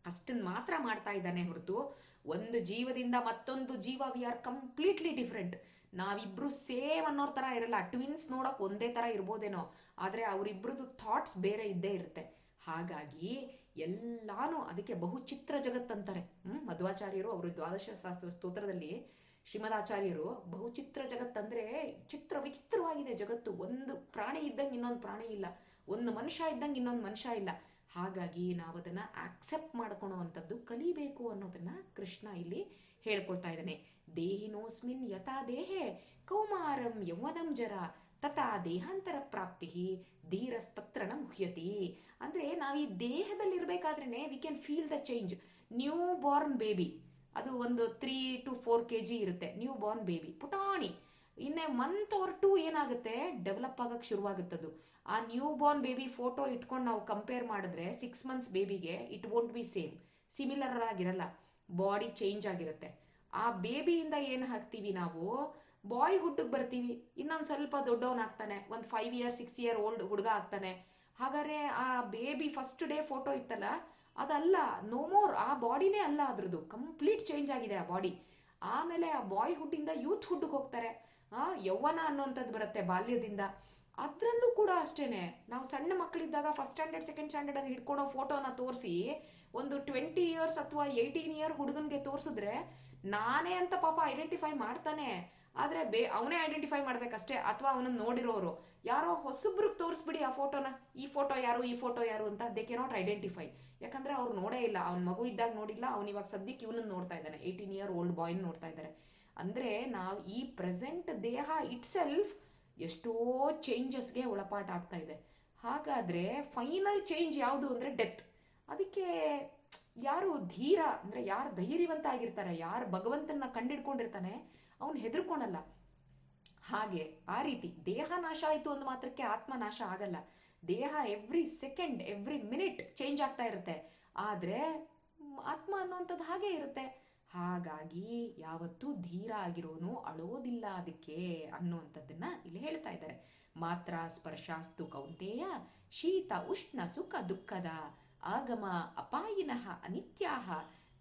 ಅಷ್ಟನ್ನು ಮಾತ್ರ ಮಾಡ್ತಾ ಇದ್ದಾನೆ ಹೊರತು ಒಂದು ಜೀವದಿಂದ ಮತ್ತೊಂದು ಜೀವ ವಿ ಆರ್ ಕಂಪ್ಲೀಟ್ಲಿ ಡಿಫ್ರೆಂಟ್ ನಾವಿಬ್ರು ಸೇಮ್ ಅನ್ನೋರ್ ಥರ ಇರಲ್ಲ. ಟ್ವಿನ್ಸ್ ನೋಡೋಕೆ ಒಂದೇ ತರ ಇರ್ಬೋದೇನೋ. ಆದ್ರೆ ಅವರಿಬ್ರದ್ದು ಥಾಟ್ಸ್ ಬೇರೆ ಇದ್ದೇ ಇರುತ್ತೆ. ಹಾಗಾಗಿ ಎಲ್ಲಾನು ಅದಕ್ಕೆ ಬಹುಚಿತ್ರ ಜಗತ್ತಂತಾರೆ. ಹ್ಮ್, ಮಧ್ವಾಚಾರ್ಯರು ಅವರು ದ್ವಾದಶ ಶಾಸ್ತ್ರ ಸ್ತೋತ್ರದಲ್ಲಿ ಶ್ರೀಮದಾಚಾರ್ಯರು ಬಹುಚಿತ್ರ ಜಗತ್ತು ಅಂದ್ರೆ ಚಿತ್ರ ವಿಚಿತ್ರವಾಗಿದೆ ಜಗತ್ತು. ಒಂದು ಪ್ರಾಣಿ ಇದ್ದಂಗೆ ಇನ್ನೊಂದು ಪ್ರಾಣಿ ಇಲ್ಲ. ಒಂದು ಮನುಷ್ಯ ಇದ್ದಂಗೆ ಇನ್ನೊಂದು ಮನುಷ್ಯ ಇಲ್ಲ. ಹಾಗಾಗಿ ನಾವು ಅದನ್ನ ಆಕ್ಸೆಪ್ಟ್ ಮಾಡ್ಕೊಳೋವಂಥದ್ದು ಕಲಿಬೇಕು ಅನ್ನೋದನ್ನ ಕೃಷ್ಣ ಇಲ್ಲಿ ಹೇಳ್ಕೊಳ್ತಾ ಇದ್ದಾನೆ. ದೇಹಿನೋಸ್ಮಿನ್ ಯಥಾ ದೇಹೆ ಕೌಮಾರಂ ಯೌವನಂ ಜರ ತಥಾ ದೇಹಾಂತರ ಪ್ರಾಪ್ತಿ ಧೀರಸ್ತತ್ರ ನ ಮುಹ್ಯತಿ. ಅಂದ್ರೆ ನಾವು ಈ ದೇಹದಲ್ಲಿ ಇರಬೇಕಾದ್ರೇನೆ we can feel the change new born baby ಅದು ಒಂದು three to four K G ಇರುತ್ತೆ. ನ್ಯೂ ಬಾರ್ನ್ ಬೇಬಿ ಪುಟಾಣಿ. ಇನ್ನೇ ಮಂತ್ ಆರ್ ಟೂ ಏನಾಗುತ್ತೆ? ಡೆವಲಪ್ ಆಗಕ್ಕೆ ಶುರುವಾಗುತ್ತದು. ಆ ನ್ಯೂ ಬಾರ್ನ್ ಬೇಬಿ ಫೋಟೋ ಇಟ್ಕೊಂಡು ನಾವು ಕಂಪೇರ್ ಮಾಡಿದ್ರೆ six months ಬೇಬಿಗೆ it won't be same similar ಆಗಿರಲ್ಲ. ಬಾಡಿ ಚೇಂಜ್ ಆಗಿರುತ್ತೆ. ಆ ಬೇಬಿಯಿಂದ ಏನು ಹಾಕ್ತೀವಿ ನಾವು? ಬಾಯ್ ಹುಡ್ಡಿಗೆ ಬರ್ತೀವಿ. ಇನ್ನೊಂದು ಸ್ವಲ್ಪ ದೊಡ್ಡವನಾಗ್ತಾನೆ ಒಂದು five year six year old ಹುಡುಗ ಆಗ್ತಾನೆ. ಹಾಗಾದ್ರೆ ಆ ಬೇಬಿ ಫಸ್ಟ್ ಡೇ ಫೋಟೋ ಇತ್ತಲ್ಲ ಅದಲ್ಲ ನೋ ಮೋರ್ ಆ ಬಾಡಿನೇ ಅಲ್ಲ ಅದ್ರದ್ದು. ಕಂಪ್ಲೀಟ್ ಚೇಂಜ್ ಆಗಿದೆ ಆ ಬಾಡಿ ಆಮೇಲೆ ಆ ಬಾಯ್ ಹುಡ್ಡಿಂದ ಯೂತ್ ಹುಡ್ಗೆ ಹೋಗ್ತಾರೆ. ಆ ಯೌವನ ಅನ್ನೋಂಥದ್ದು ಬರುತ್ತೆ ಬಾಲ್ಯದಿಂದ. ಅದರಲ್ಲೂ ಕೂಡ ಅಷ್ಟೇನೆ. ನಾವು ಸಣ್ಣ ಮಕ್ಕಳಿದ್ದಾಗ ಫಸ್ಟ್ ಸ್ಟ್ಯಾಂಡರ್ಡ್ ಸೆಕೆಂಡ್ ಸ್ಟ್ಯಾಂಡರ್ಡ್ ಅಲ್ಲಿ ಹಿಡ್ಕೊಳೋ ಫೋಟೋನ ತೋರಿಸಿ, ಒಂದು ಟ್ವೆಂಟಿ ಇಯರ್ಸ್ ಅಥವಾ ಏಯ್ಟೀನ್ ಇಯರ್ ಹುಡುಗನ್ಗೆ ತೋರಿಸಿದ್ರೆ, ನಾನೇ ಅಂತ ಪಾಪ ಐಡೆಂಟಿಫೈ ಮಾಡ್ತಾನೆ. ಆದ್ರೆ ಬೇ, ಅವನೇ ಐಡೆಂಟಿಫೈ ಮಾಡ್ಬೇಕಷ್ಟೇ, ಅಥವಾ ಅವನನ್ನ ನೋಡಿರೋರು. ಯಾರೋ ಹೊಸಬ್ರಿಗೆ ತೋರಿಸ್ಬಿಡಿ ಆ ಫೋಟೋನ ಈ ಫೋಟೋ ಯಾರು, ಈ ಫೋಟೋ ಯಾರು ಅಂತ ದೇ ಕೆನಾಟ್ ಐಡೆಂಟಿಫೈ ಯಾಕಂದ್ರೆ ಅವ್ರು ನೋಡೇ ಇಲ್ಲ. ಅವ್ನ ಮಗು ಇದ್ದಾಗ ನೋಡಿಲ್ಲ, ಅವ್ನು ಇವಾಗ ಸದ್ಯಕ್ಕೆ ಇವನನ್ನ ನೋಡ್ತಾ ಇದ್ದಾನೆ. ಏಯ್ಟೀನ್ ಇಯರ್ ಓಲ್ಡ್ ಬಾಯ್ನ ನೋಡ್ತಾ ಇದ್ದಾರೆ. ಅಂದ್ರೆ ನಾವು ಈ ಪ್ರೆಸೆಂಟ್ ದೇಹ ಇಟ್ ಸೆಲ್ಫ್ ಎಷ್ಟೋ ಚೇಂಜಸ್ಗೆ ಒಳಪಾಟ ಆಗ್ತಾ ಇದೆ. ಹಾಗಾದ್ರೆ ಫೈನಲ್ ಚೇಂಜ್ ಯಾವುದು ಅಂದ್ರೆ ಡೆತ್ ಅದಕ್ಕೆ ಯಾರು ಧೀರ, ಅಂದ್ರೆ ಯಾರು ಧೈರ್ಯವಂತ ಆಗಿರ್ತಾರೆ, ಯಾರು ಭಗವಂತನ ಕಂಡಿಡ್ಕೊಂಡಿರ್ತಾನೆ, ಅವನು ಹೆದರ್ಕೊಳಲ್ಲ. ಹಾಗೆ ಆ ರೀತಿ ದೇಹ ನಾಶ ಆಯಿತು ಅಂದ ಮಾತ್ರಕ್ಕೆ ಆತ್ಮ ನಾಶ ಆಗಲ್ಲ. ದೇಹ every second every minute change ಆಗ್ತಾ ಇರುತ್ತೆ. ಆದರೆ ಆತ್ಮ ಅನ್ನುವಂಥದ್ದು ಹಾಗೆ ಇರುತ್ತೆ. ಹಾಗಾಗಿ ಯಾವತ್ತೂ ಧೀರ ಆಗಿರೋನು ಅಳೋದಿಲ್ಲ ಅದಕ್ಕೆ ಅನ್ನುವಂಥದ್ದನ್ನ ಇಲ್ಲಿ ಹೇಳ್ತಾ ಇದ್ದಾರೆ. ಮಾತ್ರ ಸ್ಪರ್ಶಾಸ್ತು ಕೌಂತೆಯ, ಶೀತ ಉಷ್ಣ ಸುಖ ದುಃಖದ, ಆಗಮ ಅಪಾಯಿನಃ ಅನಿತ್ಯಾಹ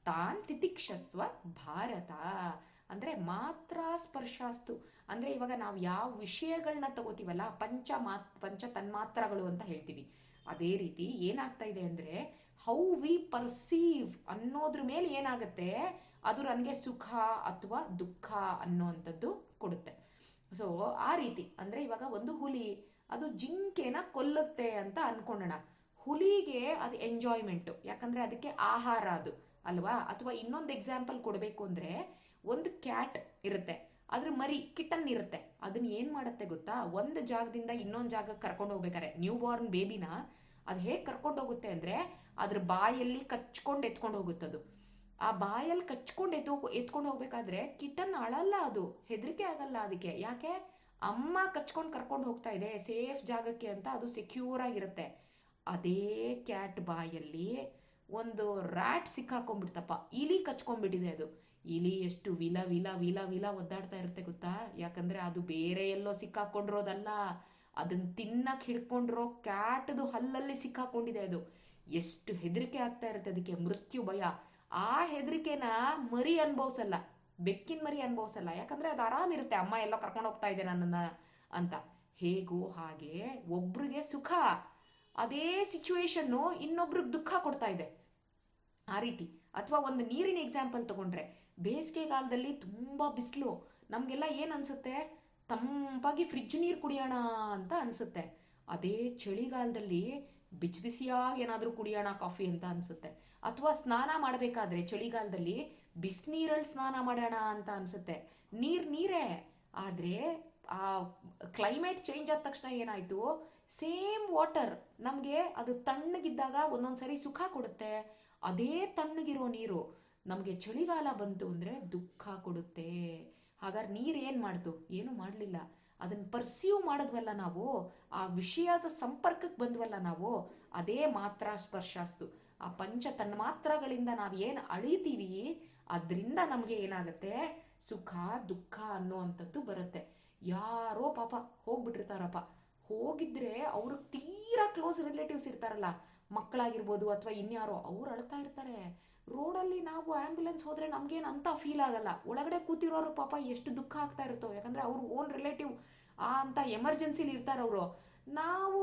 ತಾನ್ ಭಾರತ. ಅಂದ್ರೆ ಮಾತ್ರ ಸ್ಪರ್ಶಾಸ್ತು. ಅಂದ್ರೆ ಇವಾಗ ನಾವು ಯಾವ ವಿಷಯಗಳನ್ನ ತಗೋತೀವಲ್ಲ, ಪಂಚ ಮಾತ್, ಪಂಚ ತನ್ಮಾತ್ರಗಳು ಅಂತ ಹೇಳ್ತೀವಿ. ಅದೇ ರೀತಿ ಏನಾಗ್ತಾ ಇದೆ ಅಂದ್ರೆ ಹೌ ವಿ ಪರ್ಸೀವ್ ಅನ್ನೋದ್ರ ಮೇಲೆ ಏನಾಗುತ್ತೆ, ಅದು ನನಗೆ ಸುಖ ಅಥವಾ ದುಃಖ ಅನ್ನೋವಂಥದ್ದು ಕೊಡುತ್ತೆ. ಸೊ ಆ ರೀತಿ, ಅಂದ್ರೆ ಇವಾಗ ಒಂದು ಹುಲಿ, ಅದು ಜಿಂಕೆನ ಕೊಲ್ಲುತ್ತೆ ಅಂತ ಅನ್ಕೊಳ್ಳೋಣ ಹುಲಿಗೆ ಅದು ಎಂಜಾಯ್ಮೆಂಟು ಯಾಕಂದ್ರೆ ಅದಕ್ಕೆ ಆಹಾರ ಅದು, ಅಲ್ವಾ? ಅಥವಾ ಇನ್ನೊಂದು ಎಕ್ಸಾಂಪಲ್ ಕೊಡಬೇಕು ಅಂದ್ರೆ ಒಂದು ಕ್ಯಾಟ್ ಇರುತ್ತೆ. ಅದ್ರ ಮರಿ ಕಿಟನ್ ಇರುತ್ತೆ. ಅದನ್ನ ಏನ್ ಮಾಡುತ್ತೆ ಗೊತ್ತಾ? ಒಂದು ಜಾಗದಿಂದ ಇನ್ನೊಂದು ಜಾಗಕ್ಕೆ ಕರ್ಕೊಂಡು ಹೋಗ್ಬೇಕಾರೆ ನ್ಯೂ ಬಾರ್ನ್ ಬೇಬಿನ ಅದು ಹೇಗೆ ಕರ್ಕೊಂಡು ಹೋಗುತ್ತೆ ಅಂದ್ರೆ, ಅದ್ರ ಬಾಯಲ್ಲಿ ಕಚ್ಕೊಂಡು ಎತ್ಕೊಂಡು ಹೋಗುತ್ತದು ಆ ಬಾಯಲ್ಲಿ ಕಚ್ಕೊಂಡು ಎತ್ತು ಎತ್ಕೊಂಡು ಹೋಗ್ಬೇಕಾದ್ರೆ ಕಿಟನ್ ಅಳಲ್ಲ ಅದು. ಹೆದರಿಕೆ ಆಗಲ್ಲ ಅದಕ್ಕೆ. ಯಾಕೆ? ಅಮ್ಮ ಕಚ್ಕೊಂಡು ಕರ್ಕೊಂಡು ಹೋಗ್ತಾ ಇದೆ, ಸೇಫ್ ಜಾಗಕ್ಕೆ ಅಂತ ಅದು ಸೆಕ್ಯೂರ್ ಆಗಿರುತ್ತೆ. ಅದೇ ಕ್ಯಾಟ್ ಬಾಯಲ್ಲಿ ಒಂದು ರ್ಯಾಟ್ ಸಿಕ್ಕಾಕೊಂಡ್ಬಿಡ್ತಪ್ಪ. ಇಲಿ ಕಚ್ಕೊಂಡ್ಬಿಟ್ಟಿದೆ ಅದು. ಇಲಿ ಎಷ್ಟು ವಿಲ ವಿಲ ವಿಲ ವಿಲ ಒದ್ದಾಡ್ತಾ ಇರುತ್ತೆ ಗೊತ್ತಾ? ಯಾಕಂದ್ರೆ ಅದು ಬೇರೆ ಎಲ್ಲೋ ಸಿಕ್ಕಾಕೊಂಡಿರೋದಲ್ಲ. ಅದನ್ನ ತಿನ್ನಕ್ಕೆ ಹಿಡ್ಕೊಂಡಿರೋ ಕ್ಯಾಟ್ದು ಹಲ್ಲಲ್ಲಿ ಸಿಕ್ಕಾಕೊಂಡಿದೆ ಅದು. ಎಷ್ಟು ಹೆದರಿಕೆ ಆಗ್ತಾ ಇರುತ್ತೆ ಅದಕ್ಕೆ. ಮೃತ್ಯು ಭಯ. ಆ ಹೆದರಿಕೆನ ಮರಿ ಅನ್ಭವಿಸಲ್ಲ. ಬೆಕ್ಕಿನ ಮರಿ ಅನ್ಭವಿಸಲ್ಲ. ಯಾಕಂದ್ರೆ ಅದು ಆರಾಮಿರುತ್ತೆ ಅಮ್ಮ ಎಲ್ಲೋ ಕರ್ಕೊಂಡು ಹೋಗ್ತಾ ಇದೆ ನನ್ನನ್ನ ಅಂತ. ಹೇಗೋ ಹಾಗೆ ಒಬ್ರಿಗೆ ಸುಖ. ಅದೇ ಸಿಚುವೇಶನ್ನು ಇನ್ನೊಬ್ರಿಗೆ ದುಃಖ ಕೊಡ್ತಾ ಇದೆ. ಆ ರೀತಿ. ಅಥವಾ ಒಂದು ನೀರಿನ ಎಕ್ಸಾಂಪಲ್ ತಗೊಂಡ್ರೆ, ಬೇಸಿಗೆಗಾಲದಲ್ಲಿ ತುಂಬ ಬಿಸಿಲು. ನಮಗೆಲ್ಲ ಏನು ಅನಿಸುತ್ತೆ? ತಂಪಾಗಿ ಫ್ರಿಜ್ ನೀರು ಕುಡಿಯೋಣ ಅಂತ ಅನಿಸುತ್ತೆ. ಅದೇ ಚಳಿಗಾಲದಲ್ಲಿ ಬಿಸಿ ಬಿಸಿಯಾಗಿ ಏನಾದರೂ ಕುಡಿಯೋಣ ಕಾಫಿ ಅಂತ ಅನಿಸುತ್ತೆ. ಅಥವಾ ಸ್ನಾನ ಮಾಡಬೇಕಾದ್ರೆ ಚಳಿಗಾಲದಲ್ಲಿ ಬಿಸಿನೀರಲ್ಲಿ ಸ್ನಾನ ಮಾಡೋಣ ಅಂತ ಅನಿಸುತ್ತೆ. ನೀರು ನೀರೇ. ಆದರೆ ಆ ಕ್ಲೈಮೇಟ್ ಚೇಂಜ್ ಆದ ತಕ್ಷಣ ಏನಾಯಿತು? ಸೇಮ್ ವಾಟರ್ ನಮಗೆ ಅದು ತಣ್ಣಗಿದ್ದಾಗ ಒಂದೊಂದು ಸರಿ ಸುಖ ಕೊಡುತ್ತೆ. ಅದೇ ತಣ್ಣಗಿರೋ ನೀರು ನಮಗೆ ಚಳಿಗಾಲ ಬಂತು ಅಂದರೆ ದುಃಖ ಕೊಡುತ್ತೆ. ಹಾಗಾದ್ರೆ ನೀರು ಏನು ಮಾಡ್ತು? ಏನು ಮಾಡಲಿಲ್ಲ. ಅದನ್ನು ಪರ್ಸೀವ್ ಮಾಡಿದ್ವಲ್ಲ ನಾವು, ಆ ವಿಷಯದ ಸಂಪರ್ಕಕ್ಕೆ ಬಂದ್ವಲ್ಲ ನಾವು, ಅದೇ ಮಾತ್ರ ಸ್ಪರ್ಶಾಸ್ತು. ಆ ಪಂಚ ತನ್ಮಾತ್ರಗಳಿಂದ ನಾವು ಏನು ಅಳಿತೀವಿ, ಅದರಿಂದ ನಮಗೆ ಏನಾಗುತ್ತೆ? ಸುಖ, ದುಃಖ ಅನ್ನೋವಂಥದ್ದು ಬರುತ್ತೆ. ಯಾರೋ ಪಾಪ ಹೋಗ್ಬಿಟ್ಟಿರ್ತಾರಪ್ಪ. ಹೋಗಿದ್ರೆ ಅವ್ರಿಗೆ ತೀರಾ ಕ್ಲೋಸ್ ರಿಲೇಟಿವ್ಸ್ ಇರ್ತಾರಲ್ಲ ಮಕ್ಕಳಾಗಿರ್ಬೋದು ಅಥವಾ ಇನ್ಯಾರೋ, ಅವ್ರು ಅಳ್ತಾ ಇರ್ತಾರೆ. ರೋಡಲ್ಲಿ ನಾವು ಆ್ಯಂಬುಲೆನ್ಸ್ ಹೋದರೆ ನಮಗೇನು ಅಂತ ಫೀಲ್ ಆಗಲ್ಲ. ಒಳಗಡೆ ಕೂತಿರೋರು ಪಾಪ ಎಷ್ಟು ದುಃಖ ಆಗ್ತಾ ಇರುತ್ತೋ. ಯಾಕಂದರೆ ಅವ್ರ ಓನ್ ರಿಲೇಟಿವ್ ಆ ಅಂತ ಎಮರ್ಜೆನ್ಸಿಲಿ ಇರ್ತಾರೆ ಅವರು. ನಾವು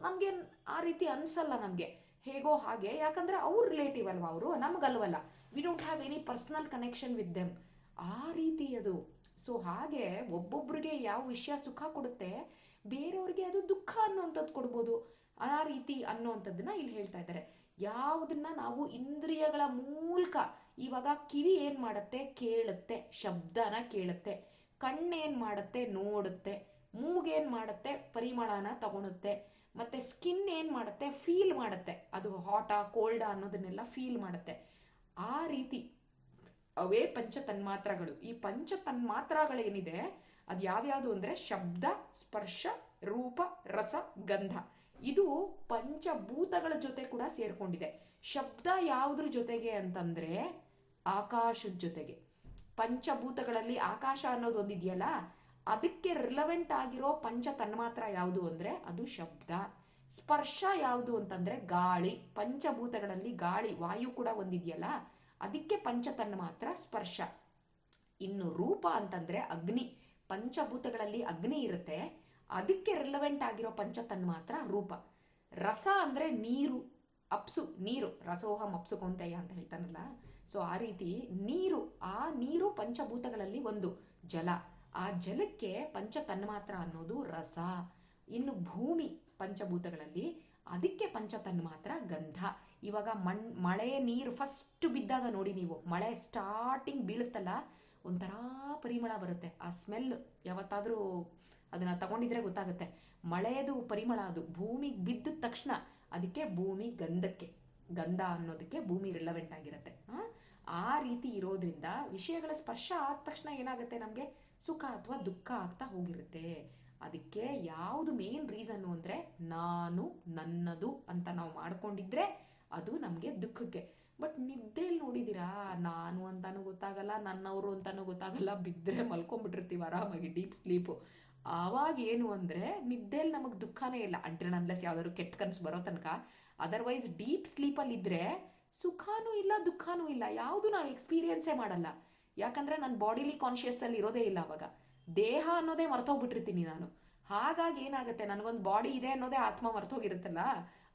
ನಮಗೆ ಆ ರೀತಿ ಅನಿಸಲ್ಲ ನಮಗೆ. ಹೇಗೋ ಹಾಗೆ. ಯಾಕಂದರೆ ಅವ್ರ ರಿಲೇಟಿವ್ ಅಲ್ವಾ ಅವರು? ನಮಗಲ್ವಲ್ಲ. We don't have any personal connection with them ಆ ರೀತಿ ಅದು. ಸೊ ಹಾಗೆ ಒಬ್ಬೊಬ್ರಿಗೆ ಯಾವ ವಿಷಯ ಸುಖ ಕೊಡುತ್ತೆ, ಬೇರೆಯವ್ರಿಗೆ ಅದು ದುಃಖ ಅನ್ನುವಂಥದ್ದು ಕೊಡ್ಬೋದು. ಆ ರೀತಿ ಅನ್ನುವಂಥದ್ದನ್ನ ಇಲ್ಲಿ ಹೇಳ್ತಾ ಇದ್ದಾರೆ. ಯಾವುದನ್ನ ನಾವು ಇಂದ್ರಿಯಗಳ ಮೂಲಕ ಇವಾಗ ಕಿವಿ ಏನು ಮಾಡುತ್ತೆ? ಕೇಳುತ್ತೆ. ಶಬ್ದನ ಕೇಳುತ್ತೆ. ಕಣ್ಣೇನು ಮಾಡುತ್ತೆ? ನೋಡುತ್ತೆ. ಮೂಗೇನು ಮಾಡುತ್ತೆ? ಪರಿಮಳನ ತಗೊಳುತ್ತೆ. ಮತ್ತೆ ಸ್ಕಿನ್ ಏನು ಮಾಡುತ್ತೆ? ಫೀಲ್ ಮಾಡುತ್ತೆ. ಅದು ಹಾಟಾ, ಕೋಲ್ಡಾ ಅನ್ನೋದನ್ನೆಲ್ಲ ಫೀಲ್ ಮಾಡುತ್ತೆ. ಆ ರೀತಿ ಅವೇ ಪಂಚ ತನ್ಮಾತ್ರಗಳು ಈ ಪಂಚ ತನ್ಮಾತ್ರಗಳೇನಿದೆ ಅದು ಯಾವ್ಯಾವುದು ಅಂದರೆ ಶಬ್ದ, ಸ್ಪರ್ಶ, ರೂಪ, ರಸ, ಗಂಧ. ಇದು ಪಂಚಭೂತಗಳ ಜೊತೆ ಕೂಡ ಸೇರ್ಕೊಂಡಿದೆ. ಶಬ್ದ ಯಾವುದ್ರ ಜೊತೆಗೆ ಅಂತಂದ್ರೆ ಆಕಾಶದ ಜೊತೆಗೆ. ಪಂಚಭೂತಗಳಲ್ಲಿ ಆಕಾಶ ಅನ್ನೋದು ಒಂದಿದೆಯಲ್ಲ, ಅದಕ್ಕೆ ರಿಲವೆಂಟ್ ಆಗಿರೋ ಪಂಚ ತನ್ಮಾತ್ರ ಯಾವುದು ಅಂದ್ರೆ ಅದು ಶಬ್ದ. ಸ್ಪರ್ಶ ಯಾವುದು ಅಂತಂದ್ರೆ ಗಾಳಿ, ಪಂಚಭೂತಗಳಲ್ಲಿ ಗಾಳಿ, ವಾಯು ಕೂಡ ಒಂದಿದೆಯಲ್ಲ, ಅದಕ್ಕೆ ಪಂಚ ತನ್ಮಾತ್ರ ಸ್ಪರ್ಶ. ಇನ್ನು ರೂಪ ಅಂತಂದ್ರೆ ಅಗ್ನಿ. ಪಂಚಭೂತಗಳಲ್ಲಿ ಅಗ್ನಿ ಇರುತ್ತೆ ಅದಕ್ಕೆ ರಿಲವೆಂಟ್ ಆಗಿರೋ ಪಂಚ ತನ್ಮಾತ್ರ ರೂಪ. ರಸ ಅಂದರೆ ನೀರು, ಅಪ್ಸು, ನೀರು, ರಸೋಹಂ, ಅಪ್ಸು ಕೊಂತಯ್ಯ ಅಂತ ಹೇಳ್ತಾನಲ್ಲ. ಸೊ ಆ ರೀತಿ ನೀರು, ಆ ನೀರು ಪಂಚಭೂತಗಳಲ್ಲಿ ಒಂದು, ಜಲ. ಆ ಜಲಕ್ಕೆ ಪಂಚ ತನ್ಮಾತ್ರ ಅನ್ನೋದು ರಸ. ಇನ್ನು ಭೂಮಿ ಪಂಚಭೂತಗಳಲ್ಲಿ ಅದಕ್ಕೆ ಪಂಚ ತನ್ಮಾತ್ರ ಗಂಧ. ಇವಾಗ ಮಣ್, ಮಳೆ, ನೀರು ಫಸ್ಟ್ ಬಿದ್ದಾಗ ನೋಡಿ ನೀವು. ಮಳೆ ಸ್ಟಾರ್ಟಿಂಗ್ ಬೀಳುತ್ತಲ್ಲ, ಒಂಥರ ಪರಿಮಳ ಬರುತ್ತೆ. ಆ ಸ್ಮೆಲ್ ಯಾವತ್ತಾದರೂ ಅದನ್ನ ತಗೊಂಡಿದ್ರೆ ಗೊತ್ತಾಗುತ್ತೆ. ಮಳೆಯದು ಪರಿಮಳ ಅದು. ಭೂಮಿಗೆ ಬಿದ್ದ ತಕ್ಷಣ ಅದಕ್ಕೆ ಭೂಮಿ ಗಂಧಕ್ಕೆ, ಗಂಧ ಅನ್ನೋದಕ್ಕೆ ಭೂಮಿ ರಿಲವೆಂಟ್ ಆಗಿರುತ್ತೆ. ಆ? ಆ ರೀತಿ ಇರೋದ್ರಿಂದ ವಿಷಯಗಳ ಸ್ಪರ್ಶ ಆದ ತಕ್ಷಣ ಏನಾಗುತ್ತೆ ನಮಗೆ? ಸುಖ ಅಥವಾ ದುಃಖ ಆಗ್ತಾ ಹೋಗಿರುತ್ತೆ. ಅದಕ್ಕೆ ಯಾವುದು ಮೇನ್ ರೀಸನ್ನು ಅಂದರೆ ನಾನು, ನನ್ನದು ಅಂತ ನಾವು ಮಾಡ್ಕೊಂಡಿದ್ರೆ ಅದು ನಮಗೆ ದುಃಖಕ್ಕೆ. ಬಟ್ ನಿದ್ದೆಯಲ್ಲಿ ನೋಡಿದಿರಾ? ನಾನು ಅಂತಾನೂ ಗೊತ್ತಾಗಲ್ಲ, ನನ್ನವರು ಅಂತಾನೂ ಗೊತ್ತಾಗಲ್ಲ. ಬಿದ್ದರೆ ಮಲ್ಕೊಂಡ್ಬಿಟ್ಟಿರ್ತೀವಿ ಆರಾಮಾಗಿ ಡೀಪ್ ಸ್ಲೀಪು ಆವಾಗ ಏನು ಅಂದರೆ ನಿದ್ದೆಯಲ್ಲಿ ನಮಗೆ ದುಃಖನೇ ಇಲ್ಲ. ಅಂಟ್ರೆ ಅನ್ಲೆಸ್ ಯಾವ್ದಾದ್ರು ಕೆಟ್ಟ ಕನಸು ಬರೋ ತನಕ. ಅದರ್ವೈಸ್ ಡೀಪ್ ಸ್ಲೀಪಲ್ಲಿ ಇದ್ದರೆ ಸುಖನೂ ಇಲ್ಲ, ದುಃಖನೂ ಇಲ್ಲ. ಯಾವುದು ನಾವು ಎಕ್ಸ್ಪೀರಿಯನ್ಸೇ ಮಾಡಲ್ಲ. ಯಾಕಂದರೆ ನನ್ನ ಬಾಡಿಲಿ ಕಾನ್ಷಿಯಸ್ಸಲ್ಲಿ ಇರೋದೇ ಇಲ್ಲ ಅವಾಗ. ದೇಹ ಅನ್ನೋದೇ ಮರ್ತೋಗ್ಬಿಟ್ಟಿರ್ತೀನಿ ನಾನು. ಹಾಗಾಗಿ ಏನಾಗುತ್ತೆ? ನನಗೊಂದು ಬಾಡಿ ಇದೆ ಅನ್ನೋದೇ ಆತ್ಮ ಮರ್ತೋಗಿರುತ್ತಲ್ಲ?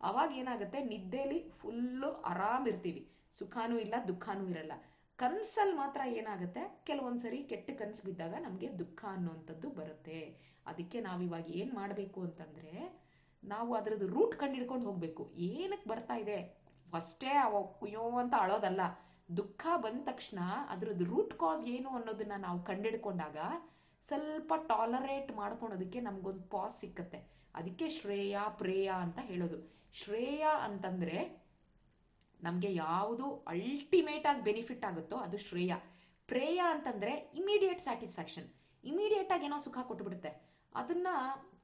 ಅವಾಗ ಏನಾಗುತ್ತೆ? ನಿದ್ದೆಲಿ ಫುಲ್ಲು ಆರಾಮಿರ್ತೀವಿ. ಸುಖನೂ ಇಲ್ಲ, ದುಃಖನೂ ಇರಲ್ಲ. ಕನ್ಸಲ್ಲಿ ಮಾತ್ರ ಏನಾಗುತ್ತೆ? ಕೆಲವೊಂದ್ಸರಿ ಕೆಟ್ಟ ಕನಸು ಬಿದ್ದಾಗ ನಮಗೆ ದುಃಖ ಅನ್ನುವಂಥದ್ದು ಬರುತ್ತೆ. ಅದಕ್ಕೆ ನಾವಿವಾಗ ಏನು ಮಾಡಬೇಕು ಅಂತಂದರೆ, ನಾವು ಅದರದ್ದು ರೂಟ್ ಕಂಡಿಡ್ಕೊಂಡು ಹೋಗಬೇಕು. ಏನಕ್ಕೆ ಬರ್ತಾ ಇದೆ? ಫಸ್ಟೇ ಅವ ಕುಯ್ಯೋ ಅಂತ ಅಳೋದಲ್ಲ. ದುಃಖ ಬಂದ ತಕ್ಷಣ ಅದರದ್ದು ರೂಟ್ ಕಾಸ್ ಏನು ಅನ್ನೋದನ್ನ ನಾವು ಕಂಡಿಡ್ಕೊಂಡಾಗ ಸ್ವಲ್ಪ ಟಾಲರೇಟ್ ಮಾಡ್ಕೊಳೋದಕ್ಕೆ ನಮಗೊಂದು ಪಾಸ್ ಸಿಕ್ಕತ್ತೆ. ಅದಕ್ಕೆ ಶ್ರೇಯ, ಪ್ರೇಯ ಅಂತ ಹೇಳೋದು. ಶ್ರೇಯ ಅಂತಂದರೆ ನಮಗೆ ಯಾವುದು ಅಲ್ಟಿಮೇಟ್ ಆಗಿ ಬೆನಿಫಿಟ್ ಆಗುತ್ತೋ ಅದು ಶ್ರೇಯ. ಪ್ರೇಯ ಅಂತಂದರೆ ಇಮಿಡಿಯೇಟ್ ಸ್ಯಾಟಿಸ್ಫ್ಯಾಕ್ಷನ್ ಇಮಿಡಿಯೇಟ್ ಆಗಿ ಏನೋ ಸುಖ ಕೊಟ್ಬಿಡುತ್ತೆ. ಅದನ್ನ